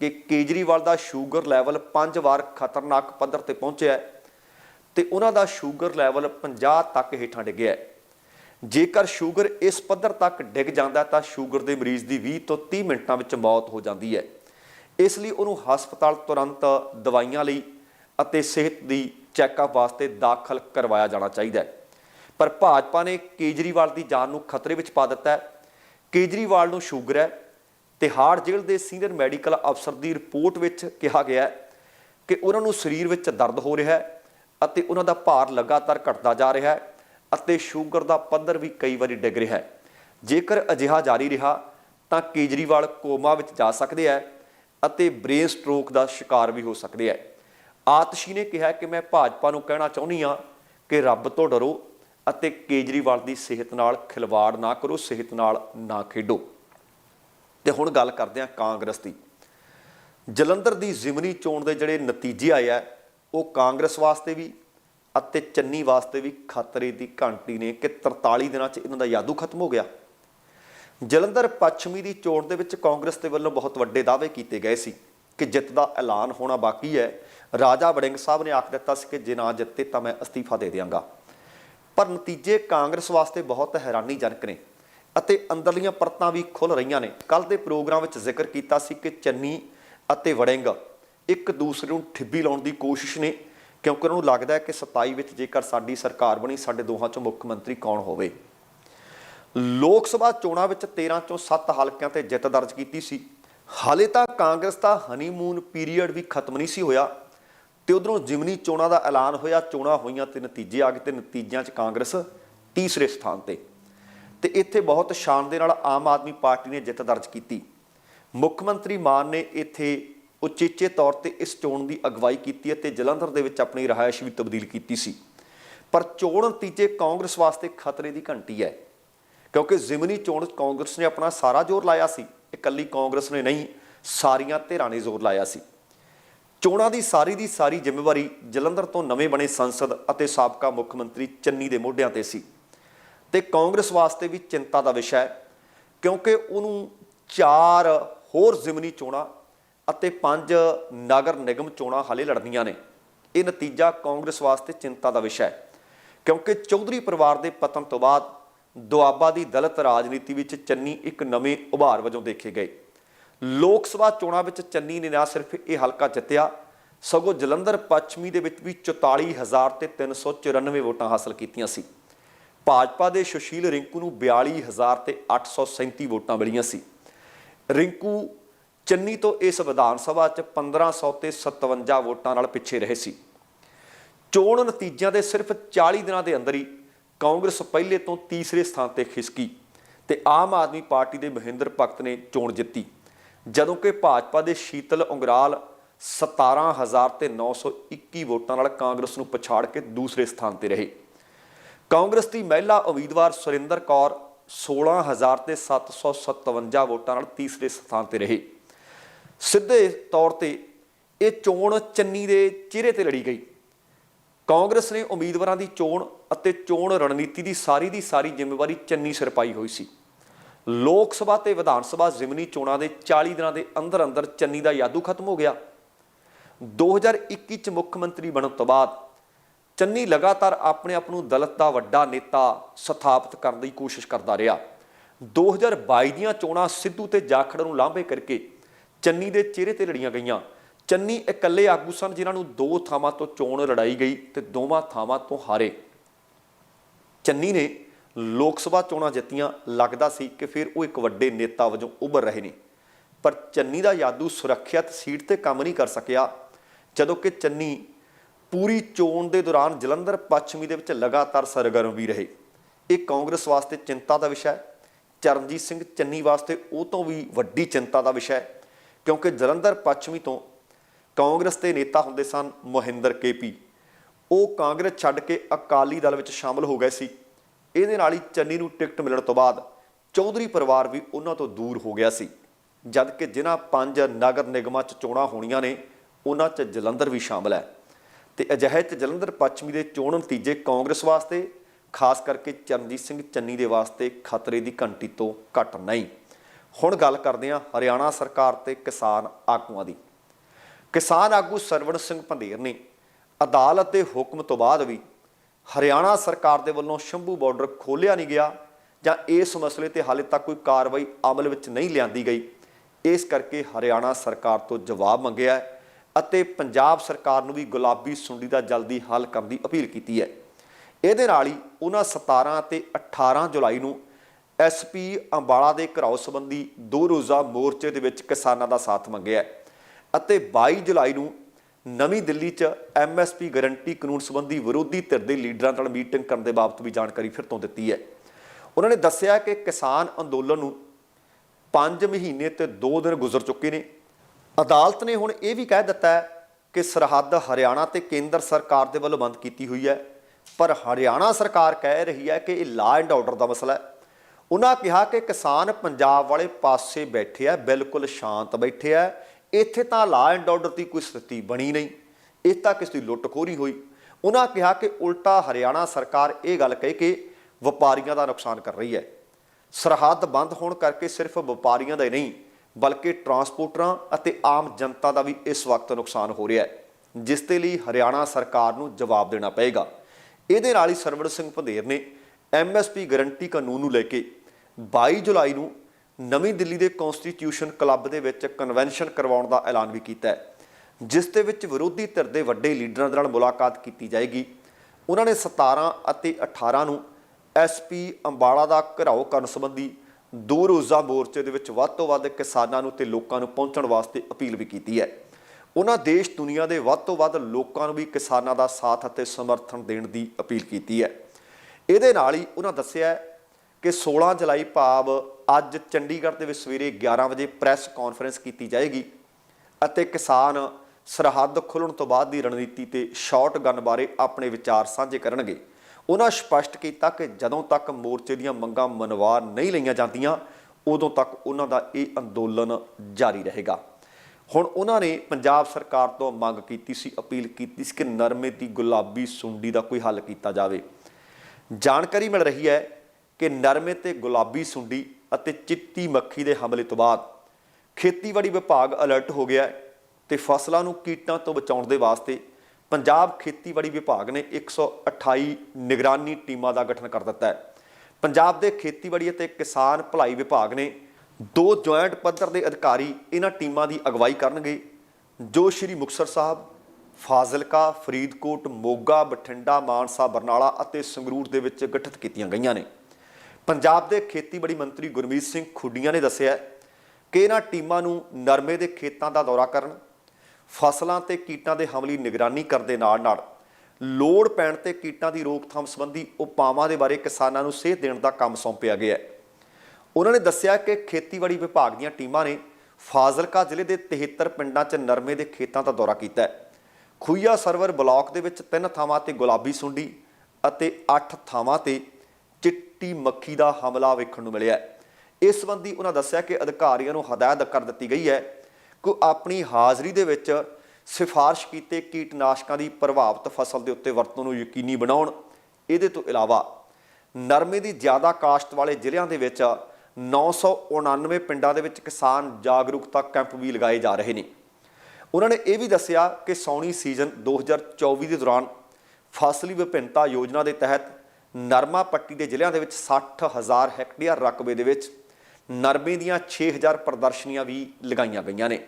ਕਿ ਕੇਜਰੀਵਾਲ ਦਾ ਸ਼ੂਗਰ ਲੈਵਲ 5 ਵਾਰ ਖਤਰਨਾਕ ਪੱਧਰ ਤੇ ਪਹੁੰਚਿਆ ਹੈ। ਤੇ ਉਹਨਾਂ ਦਾ ਸ਼ੂਗਰ ਲੈਵਲ 50 ਤੱਕ ਹੇਠਾਂ ਡਿੱਗਿਆ ਜੇਕਰ ਸ਼ੂਗਰ ਇਸ ਪੱਧਰ ਤੱਕ ਡਿੱਗ ਜਾਂਦਾ ਤਾਂ ਸ਼ੂਗਰ ਦੇ ਮਰੀਜ਼ ਦੀ 20 ਤੋਂ 30 ਮਿੰਟਾਂ ਵਿੱਚ ਮੌਤ ਹੋ ਜਾਂਦੀ ਹੈ। ਇਸ ਲਈ ਉਹਨੂੰ ਹਸਪਤਾਲ ਤੁਰੰਤ ਦਵਾਈਆਂ ਲਈ ਅਤੇ ਸਿਹਤ ਦੀ ਚੈੱਕਅਪ ਵਾਸਤੇ ਦਾਖਲ ਕਰਵਾਇਆ ਜਾਣਾ ਚਾਹੀਦਾ ਹੈ। ਪਰ ਭਾਜਪਾ ਨੇ ਕੇਜਰੀਵਾਲ ਦੀ ਜਾਨ ਨੂੰ ਖਤਰੇ ਵਿੱਚ ਪਾ ਦਿੱਤਾ ਹੈ। ਕੇਜਰੀਵਾਲ ਨੂੰ ਸ਼ੂਗਰ ਹੈ। ਤਿਹਾੜ ਜੇਲ੍ਹ ਦੇ ਸੀਨੀਅਰ ਮੈਡੀਕਲ ਅਫਸਰ ਦੀ ਰਿਪੋਰਟ ਵਿੱਚ ਕਿਹਾ ਗਿਆ ਕਿ ਉਹਨਾਂ ਨੂੰ ਸਰੀਰ ਵਿੱਚ ਦਰਦ ਹੋ ਰਿਹਾ ਹੈ। ਅਤੇ ਉਹਨਾਂ ਦਾ ਭਾਰ ਲਗਾਤਾਰ ਘਟਦਾ ਜਾ ਰਿਹਾ ਹੈ ਅਤੇ ਸ਼ੂਗਰ ਦਾ ਪੱਧਰ ਵੀ ਕਈ ਵਾਰੀ ਡਿੱਗ ਰਿਹਾ ਹੈ। ਜੇਕਰ ਅਜਿਹਾ ਜਾਰੀ ਰਿਹਾ, ਤਾਂ ਕੇਜਰੀਵਾਲ ਕੋਮਾ ਵਿੱਚ ਜਾ ਸਕਦੇ ਹੈ ਅਤੇ ਬ੍ਰੇਨ ਸਟ੍ਰੋਕ ਦਾ ਸ਼ਿਕਾਰ ਵੀ ਹੋ ਸਕਦੇ ਹੈ। ਆਤਸ਼ੀ ਨੇ ਕਿਹਾ ਕਿ ਮੈਂ ਭਾਜਪਾ ਨੂੰ ਕਹਿਣਾ ਚਾਹੁੰਦੀ ਹਾਂ ਕਿ ਰੱਬ ਤੋਂ ਡਰੋ ਅਤੇ ਕੇਜਰੀਵਾਲ ਦੀ ਸਿਹਤ ਨਾਲ ਖਿਲਵਾੜ ਨਾ ਕਰੋ, ਸਿਹਤ ਨਾਲ ਨਾ ਖੇਡੋ। ਤੇ ਹੁਣ ਗੱਲ ਕਰਦੇ ਹਾਂ ਕਾਂਗਰਸ ਦੀ। ਜਲੰਧਰ ਦੀ ਜ਼ਿਮਨੀ ਚੋਣ ਦੇ ਜਿਹੜੇ ਨਤੀਜੇ ਆਏ ਆ ਉਹ ਕਾਂਗਰਸ ਵਾਸਤੇ ਵੀ ਅਤੇ ਚੰਨੀ ਵਾਸਤੇ ਵੀ ਖਤਰੇ ਦੀ ਘੰਟੀ ਨੇ ਕਿ 43 ਦਿਨਾਂ 'ਚ ਇਹਨਾਂ ਦਾ ਯਾਦੂ ਖਤਮ ਹੋ ਗਿਆ। ਜਲੰਧਰ ਪੱਛਮੀ ਦੀ ਚੋਣ ਦੇ ਵਿੱਚ ਕਾਂਗਰਸ ਦੇ ਵੱਲੋਂ ਬਹੁਤ ਵੱਡੇ ਦਾਅਵੇ ਕੀਤੇ ਗਏ ਸੀ ਕਿ ਜਿੱਤ ਦਾ ਐਲਾਨ ਹੋਣਾ ਬਾਕੀ ਹੈ। ਰਾਜਾ ਵੜਿੰਗ ਸਾਹਿਬ ਨੇ ਆਖ ਦਿੱਤਾ ਸੀ ਕਿ ਜੇ ਨਾ ਜਿੱਤੇ ਤਾਂ ਮੈਂ ਅਸਤੀਫਾ ਦੇ ਦਿਆਂਗਾ। ਪਰ ਨਤੀਜੇ ਕਾਂਗਰਸ ਵਾਸਤੇ ਬਹੁਤ ਹੈਰਾਨੀਜਨਕ ਨੇ ਅਤੇ ਅੰਦਰਲੀਆਂ ਪਰਤਾਂ ਵੀ ਖੁੱਲ ਰਹੀਆਂ ਨੇ। ਕੱਲ ਦੇ ਪ੍ਰੋਗਰਾਮ ਵਿੱਚ ਜ਼ਿਕਰ ਕੀਤਾ ਸੀ ਕਿ ਚੰਨੀ ਅਤੇ ਵੜਿੰਗ ਇੱਕ ਦੂਸਰੇ ਨੂੰ ਠਿੱਬੀ ਲਾਉਣ ਦੀ ਕੋਸ਼ਿਸ਼ ਨੇ, ਕਿਉਂਕਿ ਉਹਨਾਂ ਨੂੰ ਲੱਗਦਾ ਹੈ ਕਿ 27 ਵਿੱਚ ਜੇਕਰ ਸਾਡੀ ਸਰਕਾਰ ਬਣੀ, ਸਾਡੇ ਦੋਹਾਂ ਚੋਂ ਮੁੱਖ ਮੰਤਰੀ ਕੌਣ ਹੋਵੇ। ਲੋਕ ਸਭਾ ਚੋਣਾਂ ਵਿੱਚ 13 ਚੋਂ 7 ਹਲਕਿਆਂ ਤੇ ਜਿੱਤ ਦਰਜ ਕੀਤੀ ਸੀ। ਹਾਲੇ ਤਾਂ ਕਾਂਗਰਸ ਦਾ ਹਨੀਮੂਨ ਪੀਰੀਅਡ ਵੀ ਖਤਮ ਨਹੀਂ ਸੀ ਹੋਇਆ ਤੇ ਉਧਰੋਂ ਜਿਮਨੀ ਚੋਣਾਂ ਦਾ ਐਲਾਨ ਹੋਇਆ। ਚੋਣਾਂ ਹੋਈਆਂ ਤੇ ਨਤੀਜੇ ਆ ਗਏ ਤੇ ਨਤੀਜਿਆਂ 'ਚ ਕਾਂਗਰਸ ਤੀਸਰੇ ਸਥਾਨ ਤੇ। ਤੇ ਇੱਥੇ ਬਹੁਤ ਸ਼ਾਨ ਦੇ ਨਾਲ ਆਮ ਆਦਮੀ ਪਾਰਟੀ ਨੇ ਜਿੱਤ ਦਰਜ ਕੀਤੀ। ਮੁੱਖ ਮੰਤਰੀ ਮਾਨ ਨੇ ਇੱਥੇ ਉਚੇਚੇ ਤੌਰ ਤੇ ਇਸ ਚੋਣ ਦੀ ਅਗਵਾਈ ਕੀਤੀ ਅਤੇ ਜਲੰਧਰ ਦੇ ਵਿੱਚ ਆਪਣੀ ਰਹਾਇਸ਼ ਵੀ ਤਬਦੀਲ ਕੀਤੀ ਸੀ। ਪਰ ਚੋਣ ਨਤੀਜੇ ਕਾਂਗਰਸ ਵਾਸਤੇ ਖਤਰੇ ਦੀ ਘੰਟੀ ਹੈ। ਕਿਉਂਕਿ ਜ਼ਿਮਨੀ ਚੋਣ ਕਾਂਗਰਸ ਨੇ ਆਪਣਾ ਸਾਰਾ ਜ਼ੋਰ ਲਾਇਆ ਸੀ, ਇਕੱਲੀ ਕਾਂਗਰਸ ਨੇ ਨਹੀਂ, ਸਾਰੀਆਂ ਧਿਰਾਂ ਨੇ ਜ਼ੋਰ ਲਾਇਆ ਸੀ। ਚੋਣਾਂ ਦੀ ਸਾਰੀ ਦੀ ਸਾਰੀ ਜ਼ਿੰਮੇਵਾਰੀ ਜਲੰਧਰ ਤੋਂ ਨਵੇਂ ਬਣੇ ਸੰਸਦ ਅਤੇ ਸਾਬਕਾ ਮੁੱਖ ਮੰਤਰੀ ਚੰਨੀ ਦੇ ਮੋਢਿਆਂ ਤੇ ਸੀ। ਤੇ ਕਾਂਗਰਸ ਵਾਸਤੇ ਵੀ ਚਿੰਤਾ ਦਾ ਵਿਸ਼ਾ ਹੈ, ਕਿਉਂਕਿ ਉਹਨੂੰ ਚਾਰ ਹੋਰ ਜ਼ਿਮਨੀ ਚੋਣਾਂ ਅਤੇ ਪੰਜ ਨਗਰ ਨਿਗਮ ਚੋਣਾਂ ਹਾਲੇ ਲੜਨੀਆਂ ਨੇ। ਇਹ ਨਤੀਜਾ ਕਾਂਗਰਸ ਵਾਸਤੇ ਚਿੰਤਾ ਦਾ ਵਿਸ਼ਾ ਹੈ, ਕਿਉਂਕਿ ਚੌਧਰੀ ਪਰਿਵਾਰ ਦੇ ਪਤਨ ਤੋਂ ਬਾਅਦ ਦੁਆਬਾ ਦੀ ਦਲਿਤ ਰਾਜਨੀਤੀ ਵਿੱਚ ਚੰਨੀ ਇੱਕ ਨਵੇਂ ਉਭਾਰ ਵਜੋਂ ਦੇਖੇ ਗਏ। ਲੋਕ ਸਭਾ ਚੋਣਾਂ ਵਿੱਚ ਚੰਨੀ ਨੇ ਨਾ ਸਿਰਫ ਇਹ ਹਲਕਾ ਜਿੱਤਿਆ, ਸਗੋਂ ਜਲੰਧਰ ਪੱਛਮੀ ਦੇ ਵਿੱਚ ਵੀ 44000 ਤੇ 394 ਵੋਟਾਂ ਹਾਸਲ ਕੀਤੀਆਂ ਸੀ। ਭਾਜਪਾ ਦੇ ਸੁਸ਼ੀਲ ਰਿੰਕੂ ਨੂੰ 42000 ਤੇ 837 ਵੋਟਾਂ ਮਿਲੀਆਂ ਸੀ। ਰਿੰਕੂ ਚੰਨੀ ਤੋਂ ਇਸ ਵਿਧਾਨ ਸਭਾ 'ਚ 1500 ਤੇ 57 ਵੋਟਾਂ ਨਾਲ ਪਿੱਛੇ ਰਹੇ ਸੀ। ਚੋਣ ਨਤੀਜਿਆਂ ਦੇ ਸਿਰਫ 40 ਦਿਨਾਂ ਦੇ ਅੰਦਰ ਹੀ ਕਾਂਗਰਸ ਪਹਿਲੇ ਤੋਂ ਤੀਸਰੇ ਸਥਾਨ ਤੇ ਖਿਸਕੀ ਤੇ ਆਮ ਆਦਮੀ ਪਾਰਟੀ ਦੇ ਮਹਿੰਦਰ ਭਗਤ ਨੇ ਚੋਣ ਜਿੱਤੀ, ਜਦੋਂ ਕਿ ਭਾਜਪਾ ਦੇ ਸ਼ੀਤਲ ਉਂਗਰਾਲ 17000 ਤੇ 921 ਵੋਟਾਂ ਨਾਲ ਕਾਂਗਰਸ ਨੂੰ ਪਛਾੜ ਕੇ ਦੂਸਰੇ ਸਥਾਨ ਤੇ ਰਹੇ। ਕਾਂਗਰਸ ਦੀ ਮਹਿਲਾ ਉਮੀਦਵਾਰ ਸੁਰਿੰਦਰ ਕੌਰ 16000 ਤੇ 757 ਵੋਟਾਂ ਨਾਲ ਤੀਸਰੇ ਸਥਾਨ ਤੇ ਰਹੇ। ਸਿੱਧੇ ਤੌਰ ਤੇ ਇਹ ਚੋਣ ਚੰਨੀ ਦੇ ਚਿਹਰੇ ਤੇ ਲੜੀ ਗਈ। ਕਾਂਗਰਸ ਨੇ ਉਮੀਦਵਾਰਾਂ ਦੀ ਚੋਣ ਅਤੇ ਚੋਣ ਰਣਨੀਤੀ ਦੀ ਸਾਰੀ ਦੀ ਸਾਰੀ ਜ਼ਿੰਮੇਵਾਰੀ ਚੰਨੀ ਸਿਰ ਪਾਈ ਹੋਈ ਸੀ। ਲੋਕ ਸਭਾ ਤੇ ਵਿਧਾਨ ਸਭਾ ਜ਼ਿਮਨੀ ਚੋਣਾਂ ਦੇ 40 ਦਿਨਾਂ ਦੇ ਅੰਦਰ ਅੰਦਰ ਚੰਨੀ ਦਾ ਯਾਦੂ ਖਤਮ ਹੋ ਗਿਆ। 2021 ਚ ਮੁੱਖ ਮੰਤਰੀ ਬਣਨ ਤੋਂ ਬਾਅਦ ਚੰਨੀ ਲਗਾਤਾਰ ਆਪਣੇ ਆਪ ਨੂੰ ਦਲਤ ਦਾ ਵੱਡਾ ਨੇਤਾ ਸਥਾਪਿਤ ਕਰਨ ਦੀ ਕੋਸ਼ਿਸ਼ ਕਰਦਾ ਰਿਹਾ। 2022 ਦੀਆਂ ਚੋਣਾਂ ਸਿੱਧੂ ਤੇ ਜਾਖੜ ਨੂੰ ਲਾਂਭੇ ਕਰਕੇ ਚੰਨੀ ਦੇ ਚਿਹਰੇ ਤੇ ਲੜੀਆਂ ਗਈਆਂ। ਚੰਨੀ ਇਕੱਲੇ ਆਗੂ ਸਨ ਜਿਨ੍ਹਾਂ ਨੂੰ ਦੋ ਥਾਵਾਂ ਤੋਂ ਚੋਣ ਲੜਾਈ ਗਈ ਤੇ ਦੋਵਾਂ ਥਾਵਾਂ ਤੋਂ ਹਾਰੇ। ਚੰਨੀ ਨੇ ਲੋਕ ਸਭਾ ਚੋਣਾਂ ਜਿੱਤੀਆਂ। ਲੱਗਦਾ ਸੀ ਕਿ ਫਿਰ ਉਹ ਇੱਕ ਵੱਡੇ ਨੇਤਾ ਵਜੋਂ ਉੱਭਰ ਰਹੇ ਨੇ। ਪਰ ਚੰਨੀ ਦਾ ਜਾਦੂ ਸੁਰੱਖਿਅਤ ਸੀਟ ਤੇ ਕੰਮ ਨਹੀਂ ਕਰ ਸਕਿਆ। ਜਦੋਂ ਕਿ ਚੰਨੀ ਪੂਰੀ ਚੋਣ ਦੇ ਦੌਰਾਨ ਜਲੰਧਰ ਪੱਛਮੀ ਦੇ ਵਿੱਚ ਲਗਾਤਾਰ ਸਰਗਰਮ ਵੀ ਰਹੇ। ਇਹ ਕਾਂਗਰਸ ਵਾਸਤੇ ਚਿੰਤਾ ਦਾ ਵਿਸ਼ਾ ਹੈ। ਚਰਨਜੀਤ ਸਿੰਘ ਚੰਨੀ ਵਾਸਤੇ ਉਹ ਤੋਂ ਵੀ ਵੱਡੀ ਚਿੰਤਾ ਦਾ ਵਿਸ਼ਾ ਹੈ। ਕਿਉਂਕਿ ਜਲੰਧਰ ਪੱਛਮੀ ਤੋਂ ਕਾਂਗਰਸ ਦੇ ਨੇਤਾ ਹੁੰਦੇ ਸਨ ਮੋਹਿੰਦਰ ਕੇਪੀ। ਉਹ ਕਾਂਗਰਸ ਛੱਡ ਕੇ ਅਕਾਲੀ ਦਲ ਵਿੱਚ ਸ਼ਾਮਲ ਹੋ ਗਏ ਸੀ। ਇਹਦੇ ਨਾਲ ਹੀ ਚੰਨੀ ਨੂੰ ਟਿਕਟ ਮਿਲਣ ਤੋਂ ਬਾਅਦ ਚੌਧਰੀ ਪਰਿਵਾਰ ਵੀ ਉਹਨਾਂ ਤੋਂ ਦੂਰ ਹੋ ਗਿਆ ਸੀ। ਜਦ ਕਿ ਜਿਨ੍ਹਾਂ ਪੰਜ ਨਗਰ ਨਿਗਮਾਂ 'ਚ ਚੋਣਾਂ ਹੋਣੀਆਂ ਨੇ, ਉਹਨਾਂ 'ਚ ਜਲੰਧਰ ਵੀ ਸ਼ਾਮਲ ਹੈ। ਤੇ ਅਜਿਹੇ 'ਚ ਜਲੰਧਰ ਪੱਛਮੀ ਦੇ ਚੋਣ ਨਤੀਜੇ ਕਾਂਗਰਸ ਵਾਸਤੇ, ਖਾਸ ਕਰਕੇ ਚਰਨਜੀਤ ਸਿੰਘ ਚੰਨੀ ਦੇ ਵਾਸਤੇ ਖਤਰੇ ਦੀ ਘੰਟੀ ਤੋਂ ਘੱਟ ਨਹੀਂ। ਹੁਣ ਗੱਲ ਕਰਦੇ ਹਾਂ ਹਰਿਆਣਾ ਸਰਕਾਰ ਤੇ ਕਿਸਾਨ ਆਗੂਆਂ ਦੀ। ਕਿਸਾਨ ਆਗੂ ਸਰਵਣ ਸਿੰਘ ਪੰਧੇਰ ਨੇ ਅਦਾਲਤ ਦੇ ਹੁਕਮ ਤੋਂ ਬਾਅਦ ਵੀ ਹਰਿਆਣਾ ਸਰਕਾਰ ਦੇ ਵੱਲੋਂ ਸ਼ੰਭੂ ਬਾਰਡਰ ਖੋਲਿਆ ਨਹੀਂ ਗਿਆ ਜਾਂ ਇਸ ਮਸਲੇ ਤੇ ਹਾਲੇ ਤੱਕ ਕੋਈ ਕਾਰਵਾਈ ਅਮਲ ਵਿੱਚ ਨਹੀਂ ਲਿਆਂਦੀ ਗਈ। ਇਸ ਕਰਕੇ ਹਰਿਆਣਾ ਸਰਕਾਰ ਤੋਂ ਜਵਾਬ ਮੰਗਿਆ ਅਤੇ ਪੰਜਾਬ ਸਰਕਾਰ ਨੂੰ ਵੀ ਗੁਲਾਬੀ ਸੁੰਡੀ ਦਾ ਜਲਦੀ ਹੱਲ ਕਰਨ ਦੀ ਅਪੀਲ ਕੀਤੀ ਹੈ। ਇਹਦੇ ਨਾਲ ਹੀ ਉਹਨਾਂ 17 ਅਤੇ 18 ਜੁਲਾਈ ਨੂੰ ਐਸਪੀ ਅੰਬਾਲਾ ਦੇ ਘਰਾਓ ਸੰਬੰਧੀ ਦੋ ਰੋਜ਼ਾ ਮੋਰਚੇ ਦੇ ਵਿੱਚ ਕਿਸਾਨਾਂ ਦਾ ਸਾਥ ਮੰਗਿਆ ਅਤੇ 22 ਜੁਲਾਈ ਨੂੰ ਨਵੀਂ ਦਿੱਲੀ 'ਚ ਐਮਐਸਪੀ ਗਾਰੰਟੀ ਕਾਨੂੰਨ ਸੰਬੰਧੀ ਵਿਰੋਧੀ ਧਿਰ ਦੇ ਲੀਡਰਾਂ ਨਾਲ ਮੀਟਿੰਗ ਕਰਨ ਦੇ ਬਾਬਤ ਵੀ ਜਾਣਕਾਰੀ ਫਿਰ ਤੋਂ ਦਿੱਤੀ ਹੈ। ਉਹਨਾਂ ਨੇ ਦੱਸਿਆ ਕਿ ਕਿਸਾਨ ਅੰਦੋਲਨ ਨੂੰ 5 ਮਹੀਨੇ ਤੇ 2 ਦਿਨ ਗੁਜ਼ਰ ਚੁੱਕੇ ਨੇ। ਅਦਾਲਤ ਨੇ ਹੁਣ ਇਹ ਵੀ ਕਹਿ ਦਿੱਤਾ ਕਿ ਸਰਹੱਦ ਹਰਿਆਣਾ ਤੇ ਕੇਂਦਰ ਸਰਕਾਰ ਦੇ ਵੱਲੋਂ ਬੰਦ ਕੀਤੀ ਹੋਈ ਹੈ। ਪਰ ਹਰਿਆਣਾ ਸਰਕਾਰ ਕਹਿ ਰਹੀ ਹੈ ਕਿ ਇਹ ਲਾ ਐਂਡ ਆਰਡਰ ਦਾ ਮਸਲਾ ਹੈ। ਉਹਨਾਂ ਕਿਹਾ ਕਿ ਕਿਸਾਨ ਪੰਜਾਬ ਵਾਲੇ ਪਾਸੇ ਬੈਠੇ ਆ, ਬਿਲਕੁਲ ਸ਼ਾਂਤ ਬੈਠੇ ਆ। ਇੱਥੇ ਤਾਂ ਲਾ ਐਂਡ ਆਰਡਰ ਦੀ ਕੋਈ ਸਥਿਤੀ ਬਣੀ ਨਹੀਂ। ਇਹ ਤਾਂ ਕਿਸੇ ਦੀ ਲੁੱਟਖੋਰੀ ਹੋਈ। ਉਹਨਾਂ ਕਿਹਾ ਕਿ ਉਲਟਾ ਹਰਿਆਣਾ ਸਰਕਾਰ ਇਹ ਗੱਲ ਕਹਿ ਕੇ ਵਪਾਰੀਆਂ ਦਾ ਨੁਕਸਾਨ ਕਰ ਰਹੀ ਹੈ। ਸਰਹੱਦ ਬੰਦ ਹੋਣ ਕਰਕੇ ਸਿਰਫ ਵਪਾਰੀਆਂ ਦਾ ਹੀ ਨਹੀਂ, ਬਲਕਿ ਟਰਾਂਸਪੋਰਟਰਾਂ ਅਤੇ ਆਮ ਜਨਤਾ ਦਾ ਵੀ ਇਸ ਵਕਤ ਨੁਕਸਾਨ ਹੋ ਰਿਹਾ ਹੈ, ਜਿਸ ਦੇ ਲਈ ਹਰਿਆਣਾ ਸਰਕਾਰ ਨੂੰ ਜਵਾਬ ਦੇਣਾ ਪਏਗਾ। ਇਹਦੇ ਨਾਲ ਹੀ ਸਰਵਣ ਸਿੰਘ ਪੰਧੇਰ ਨੇ ਐਮਐਸਪੀ ਗਾਰੰਟੀ ਕਾਨੂੰਨ ਨੂੰ ਲੈ ਕੇ 22 ਜੁਲਾਈ ਨੂੰ ਨਵੀਂ ਦਿੱਲੀ ਦੇ ਕਨਸਟੀਟਿਊਸ਼ਨ ਕਲੱਬ ਦੇ ਵਿੱਚ ਕਨਵੈਨਸ਼ਨ ਕਰਵਾਉਣ ਦਾ ਐਲਾਨ ਵੀ ਕੀਤਾ ਹੈ, ਜਿਸ ਦੇ ਵਿੱਚ ਵਿਰੋਧੀ ਧਿਰ ਦੇ ਵੱਡੇ ਲੀਡਰਾਂ ਦੇ ਨਾਲ ਮੁਲਾਕਾਤ ਕੀਤੀ ਜਾਏਗੀ। ਉਹਨਾਂ ਨੇ 17 ਅਤੇ 18 ਨੂੰ ਐਸਪੀ ਅੰਬਾਲਾ ਦਾ ਘਿਰਾਓ ਕਰਨ ਸੰਬੰਧੀ ਦੋ ਰੋਜ਼ਾ ਮੋਰਚੇ ਦੇ ਵਿੱਚ ਵੱਧ ਤੋਂ ਵੱਧ ਕਿਸਾਨਾਂ ਨੂੰ ਤੇ ਲੋਕਾਂ ਨੂੰ ਪਹੁੰਚਣ ਵਾਸਤੇ ਅਪੀਲ ਵੀ ਕੀਤੀ ਹੈ। ਉਹਨਾਂ ਦੇਸ਼ ਦੁਨੀਆ ਦੇ ਵੱਧ ਤੋਂ ਵੱਧ ਲੋਕਾਂ ਨੂੰ ਵੀ ਕਿਸਾਨਾਂ ਦਾ ਸਾਥ ਅਤੇ ਸਮਰਥਨ ਦੇਣ ਦੀ ਅਪੀਲ ਕੀਤੀ ਹੈ। ਇਹਦੇ ਨਾਲ ਹੀ ਉਹਨਾਂ ਦੱਸਿਆ ਕਿ 16 ਜੁਲਾਈ ਭਾਵ ਅੱਜ ਚੰਡੀਗੜ੍ਹ ਦੇ ਵਿੱਚ ਸਵੇਰੇ 11 ਵਜੇ ਪ੍ਰੈਸ ਕਾਨਫਰੰਸ ਕੀਤੀ ਜਾਏਗੀ ਅਤੇ ਕਿਸਾਨ ਸਰਹੱਦ ਖੁੱਲਣ ਤੋਂ ਬਾਅਦ ਦੀ ਰਣਨੀਤੀ ਤੇ ਸ਼ਾਰਟ ਗਨ ਬਾਰੇ ਆਪਣੇ ਵਿਚਾਰ ਸਾਂਝੇ ਕਰਨਗੇ। ਉਹਨਾਂ ਸਪਸ਼ਟ ਕੀਤਾ ਕਿ ਜਦੋਂ ਤੱਕ ਮੋਰਚੇ ਦੀਆਂ ਮੰਗਾਂ ਮਨਵਾ ਨਹੀਂ ਲਈਆਂ ਜਾਂਦੀਆਂ, ਉਦੋਂ ਤੱਕ ਉਹਨਾਂ ਦਾ ਇਹ ਅੰਦੋਲਨ ਜਾਰੀ ਰਹੇਗਾ। ਹੁਣ ਉਹਨਾਂ ਨੇ ਪੰਜਾਬ ਸਰਕਾਰ ਤੋਂ ਮੰਗ ਕੀਤੀ ਸੀ, ਅਪੀਲ ਕੀਤੀ ਸੀ ਕਿ ਨਰਮੇ ਦੀ ਗੁਲਾਬੀ ਸੁੰਡੀ ਦਾ ਕੋਈ ਹੱਲ ਕੀਤਾ ਜਾਵੇ। ਜਾਣਕਾਰੀ ਮਿਲ ਰਹੀ ਹੈ ਕਿ ਨਰਮੇ ਤੇ ਗੁਲਾਬੀ ਸੁੰਡੀ ਅਤੇ ਚਿੱਟੀ ਮੱਖੀ ਦੇ ਹਮਲੇ ਤੋਂ ਬਾਅਦ ਖੇਤੀਬਾੜੀ ਵਿਭਾਗ ਅਲਰਟ ਹੋ ਗਿਆ ਹੈ ਤੇ ਫਸਲਾਂ ਨੂੰ ਕੀਟਾਂ ਤੋਂ ਬਚਾਉਣ ਦੇ ਵਾਸਤੇ ਪੰਜਾਬ ਖੇਤੀਬਾੜੀ ਵਿਭਾਗ ਨੇ 128 ਨਿਗਰਾਨੀ ਟੀਮਾਂ ਦਾ ਗਠਨ ਕਰ ਦਿੱਤਾ ਹੈ। ਪੰਜਾਬ ਦੇ ਖੇਤੀਬਾੜੀ ਅਤੇ ਕਿਸਾਨ ਭਲਾਈ ਵਿਭਾਗ ਨੇ ਦੋ ਜੁਆਇੰਟ ਪੱਧਰ ਦੇ ਅਧਿਕਾਰੀ ਇਹਨਾਂ ਟੀਮਾਂ ਦੀ ਅਗਵਾਈ ਕਰਨਗੇ, ਜੋ ਸ਼੍ਰੀ ਮੁਕਤਸਰ ਸਾਹਿਬ ਫਾਜ਼ਿਲਕਾ, ਫਰੀਦਕੋਟ, ਮੋਗਾ, ਬਠਿੰਡਾ, ਮਾਨਸਾ, ਬਰਨਾਲਾ ਅਤੇ ਸੰਗਰੂਰ ਦੇ ਵਿੱਚ ਗਠਿਤ ਕੀਤੀਆਂ ਗਈਆਂ ਨੇ। ਪੰਜਾਬ ਦੇ ਖੇਤੀਬਾੜੀ ਮੰਤਰੀ ਗੁਰਮੀਤ ਸਿੰਘ ਖੁੱਡੀਆਂ ਨੇ ਦੱਸਿਆ ਕਿ ਇਹਨਾਂ ਟੀਮਾਂ ਨੂੰ ਨਰਮੇ ਦੇ ਖੇਤਾਂ ਦਾ ਦੌਰਾ ਕਰਨ, ਫਸਲਾਂ ਤੇ ਕੀਟਾਂ ਦੇ ਹਮਲੀ ਨਿਗਰਾਨੀ ਕਰਨ ਦੇ ਨਾਲ ਨਾਲ ਲੋੜ ਪੈਣ ਤੇ ਕੀਟਾਂ ਦੀ ਰੋਕਥਾਮ ਸੰਬੰਧੀ ਉਪਾਵਾਂ ਦੇ ਬਾਰੇ ਕਿਸਾਨਾਂ ਨੂੰ ਸੇਧ ਦੇਣ ਦਾ ਕੰਮ ਸੌਂਪਿਆ ਗਿਆ ਹੈ। ਉਹਨਾਂ ਨੇ ਦੱਸਿਆ ਕਿ ਖੇਤੀਬਾੜੀ ਵਿਭਾਗ ਦੀਆਂ ਟੀਮਾਂ ਨੇ ਫਾਜ਼ਿਲਕਾ ਜ਼ਿਲ੍ਹੇ ਦੇ 73 ਪਿੰਡਾਂ 'ਚ ਨਰਮੇ ਦੇ ਖੇਤਾਂ ਦਾ ਦੌਰਾ ਕੀਤਾ ਹੈ। ਖੁਈਆ ਸਰਵਰ ਬਲਾਕ ਦੇ ਵਿੱਚ ਤਿੰਨ ਥਾਵਾਂ ਤੇ ਗੁਲਾਬੀ ਸੁੰਡੀ ਅਤੇ 8 ਥਾਵਾਂ ਤੇ ਚਿੱਟੀ ਮੱਖੀ ਦਾ ਹਮਲਾ ਵੇਖਣ ਨੂੰ ਮਿਲਿਆ ਇਸ ਸੰਬੰਧੀ ਉਹਨਾਂ ਦੱਸਿਆ ਕਿ ਅਧਿਕਾਰੀਆਂ ਨੂੰ ਹਦਾਇਤ ਕਰ ਦਿੱਤੀ ਗਈ ਹੈ ਕਿ ਉਹ ਆਪਣੀ ਹਾਜ਼ਰੀ ਦੇ ਵਿੱਚ ਸਿਫਾਰਿਸ਼ ਕੀਤੇ ਕੀਟਨਾਸ਼ਕਾਂ ਦੀ ਪ੍ਰਭਾਵਿਤ ਫਸਲ ਦੇ ਉੱਤੇ ਵਰਤੋਂ ਨੂੰ ਯਕੀਨੀ ਬਣਾਉਣ, ਇਹਦੇ ਤੋਂ ਇਲਾਵਾ ਨਰਮੇ ਦੀ ਜ਼ਿਆਦਾ ਕਾਸ਼ਤ ਵਾਲੇ ਜ਼ਿਲ੍ਹਿਆਂ ਦੇ ਵਿੱਚ 999 ਪਿੰਡਾਂ ਦੇ ਵਿੱਚ ਕਿਸਾਨ ਜਾਗਰੂਕਤਾ ਕੈਂਪ ਵੀ ਲਗਾਏ ਜਾ ਰਹੇ ਨੇ। ਉਹਨਾਂ ਨੇ ਇਹ ਵੀ ਦੱਸਿਆ ਕਿ ਸੌਣੀ ਸੀਜ਼ਨ 2024 ਦੇ ਦੌਰਾਨ ਫਸਲੀ ਵਿਭਿੰਨਤਾ ਯੋਜਨਾ ਦੇ ਤਹਿਤ ਨਰਮਾ ਪੱਟੀ ਦੇ ਜ਼ਿਲ੍ਹਿਆਂ ਦੇ ਵਿੱਚ 60000 ਹੈਕਟੇਅਰ ਰਕਬੇ ਦੇ ਵਿੱਚ ਨਰਮੇ ਦੀਆਂ 6000 ਪ੍ਰਦਰਸ਼ਨੀਆਂ ਵੀ ਲਗਾਈਆਂ ਗਈਆਂ ਨੇ।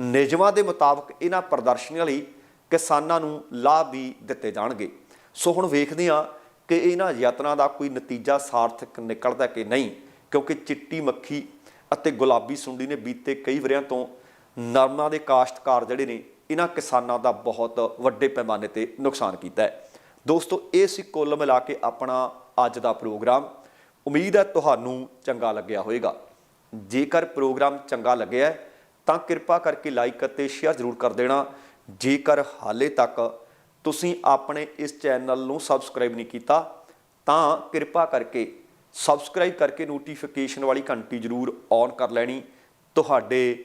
ਨਿਯਮਾਂ ਦੇ ਮੁਤਾਬਕ ਇਹਨਾਂ ਪ੍ਰਦਰਸ਼ਨੀਆਂ ਲਈ ਕਿਸਾਨਾਂ ਨੂੰ ਲਾਭ ਵੀ ਦਿੱਤੇ ਜਾਣਗੇ। ਸੋ ਹੁਣ ਵੇਖਦੇ ਹਾਂ ਕਿ ਇਹਨਾਂ ਯਤਨਾਂ ਦਾ ਕੋਈ ਨਤੀਜਾ ਸਾਰਥਕ ਨਿਕਲਦਾ ਕਿ ਨਹੀਂ, ਕਿਉਂਕਿ ਚਿੱਟੀ ਮੱਖੀ ਅਤੇ ਗੁਲਾਬੀ ਸੁੰਡੀ ਨੇ ਬੀਤੇ ਕਈ ਵਰਿਆਂ ਤੋਂ ਨਰਮਾ ਦੇ ਕਾਸ਼ਤਕਾਰ ਜਿਹੜੇ ਨੇ, ਇਹਨਾਂ ਕਿਸਾਨਾਂ ਦਾ ਬਹੁਤ ਵੱਡੇ ਪੈਮਾਨੇ ਤੇ ਨੁਕਸਾਨ ਕੀਤਾ ਹੈ। ਦੋਸਤੋ, ਇਹ ਸੀ ਕੁੱਲ ਮਿਲਾ ਕੇ ਆਪਣਾ ਅੱਜ ਦਾ ਪ੍ਰੋਗਰਾਮ। ਉਮੀਦ ਹੈ ਤੁਹਾਨੂੰ ਚੰਗਾ ਲੱਗਿਆ ਹੋਵੇਗਾ। ਜੇਕਰ ਪ੍ਰੋਗਰਾਮ ਚੰਗਾ ਲੱਗਿਆ ਤਾਂ ਕਿਰਪਾ ਕਰਕੇ ਲਾਈਕ ਅਤੇ ਸ਼ੇਅਰ ਜ਼ਰੂਰ ਕਰ ਦੇਣਾ। ਜੇਕਰ ਹਾਲੇ ਤੱਕ ਤੁਸੀਂ ਆਪਣੇ ਇਸ ਚੈਨਲ ਨੂੰ ਸਬਸਕ੍ਰਾਈਬ ਨਹੀਂ ਕੀਤਾ, ਤਾਂ ਕਿਰਪਾ ਕਰਕੇ ਸਬਸਕ੍ਰਾਈਬ ਕਰਕੇ ਨੋਟੀਫਿਕੇਸ਼ਨ ਵਾਲੀ ਘੰਟੀ ਜ਼ਰੂਰ ਔਨ ਕਰ ਲੈਣੀ। ਤੁਹਾਡੇ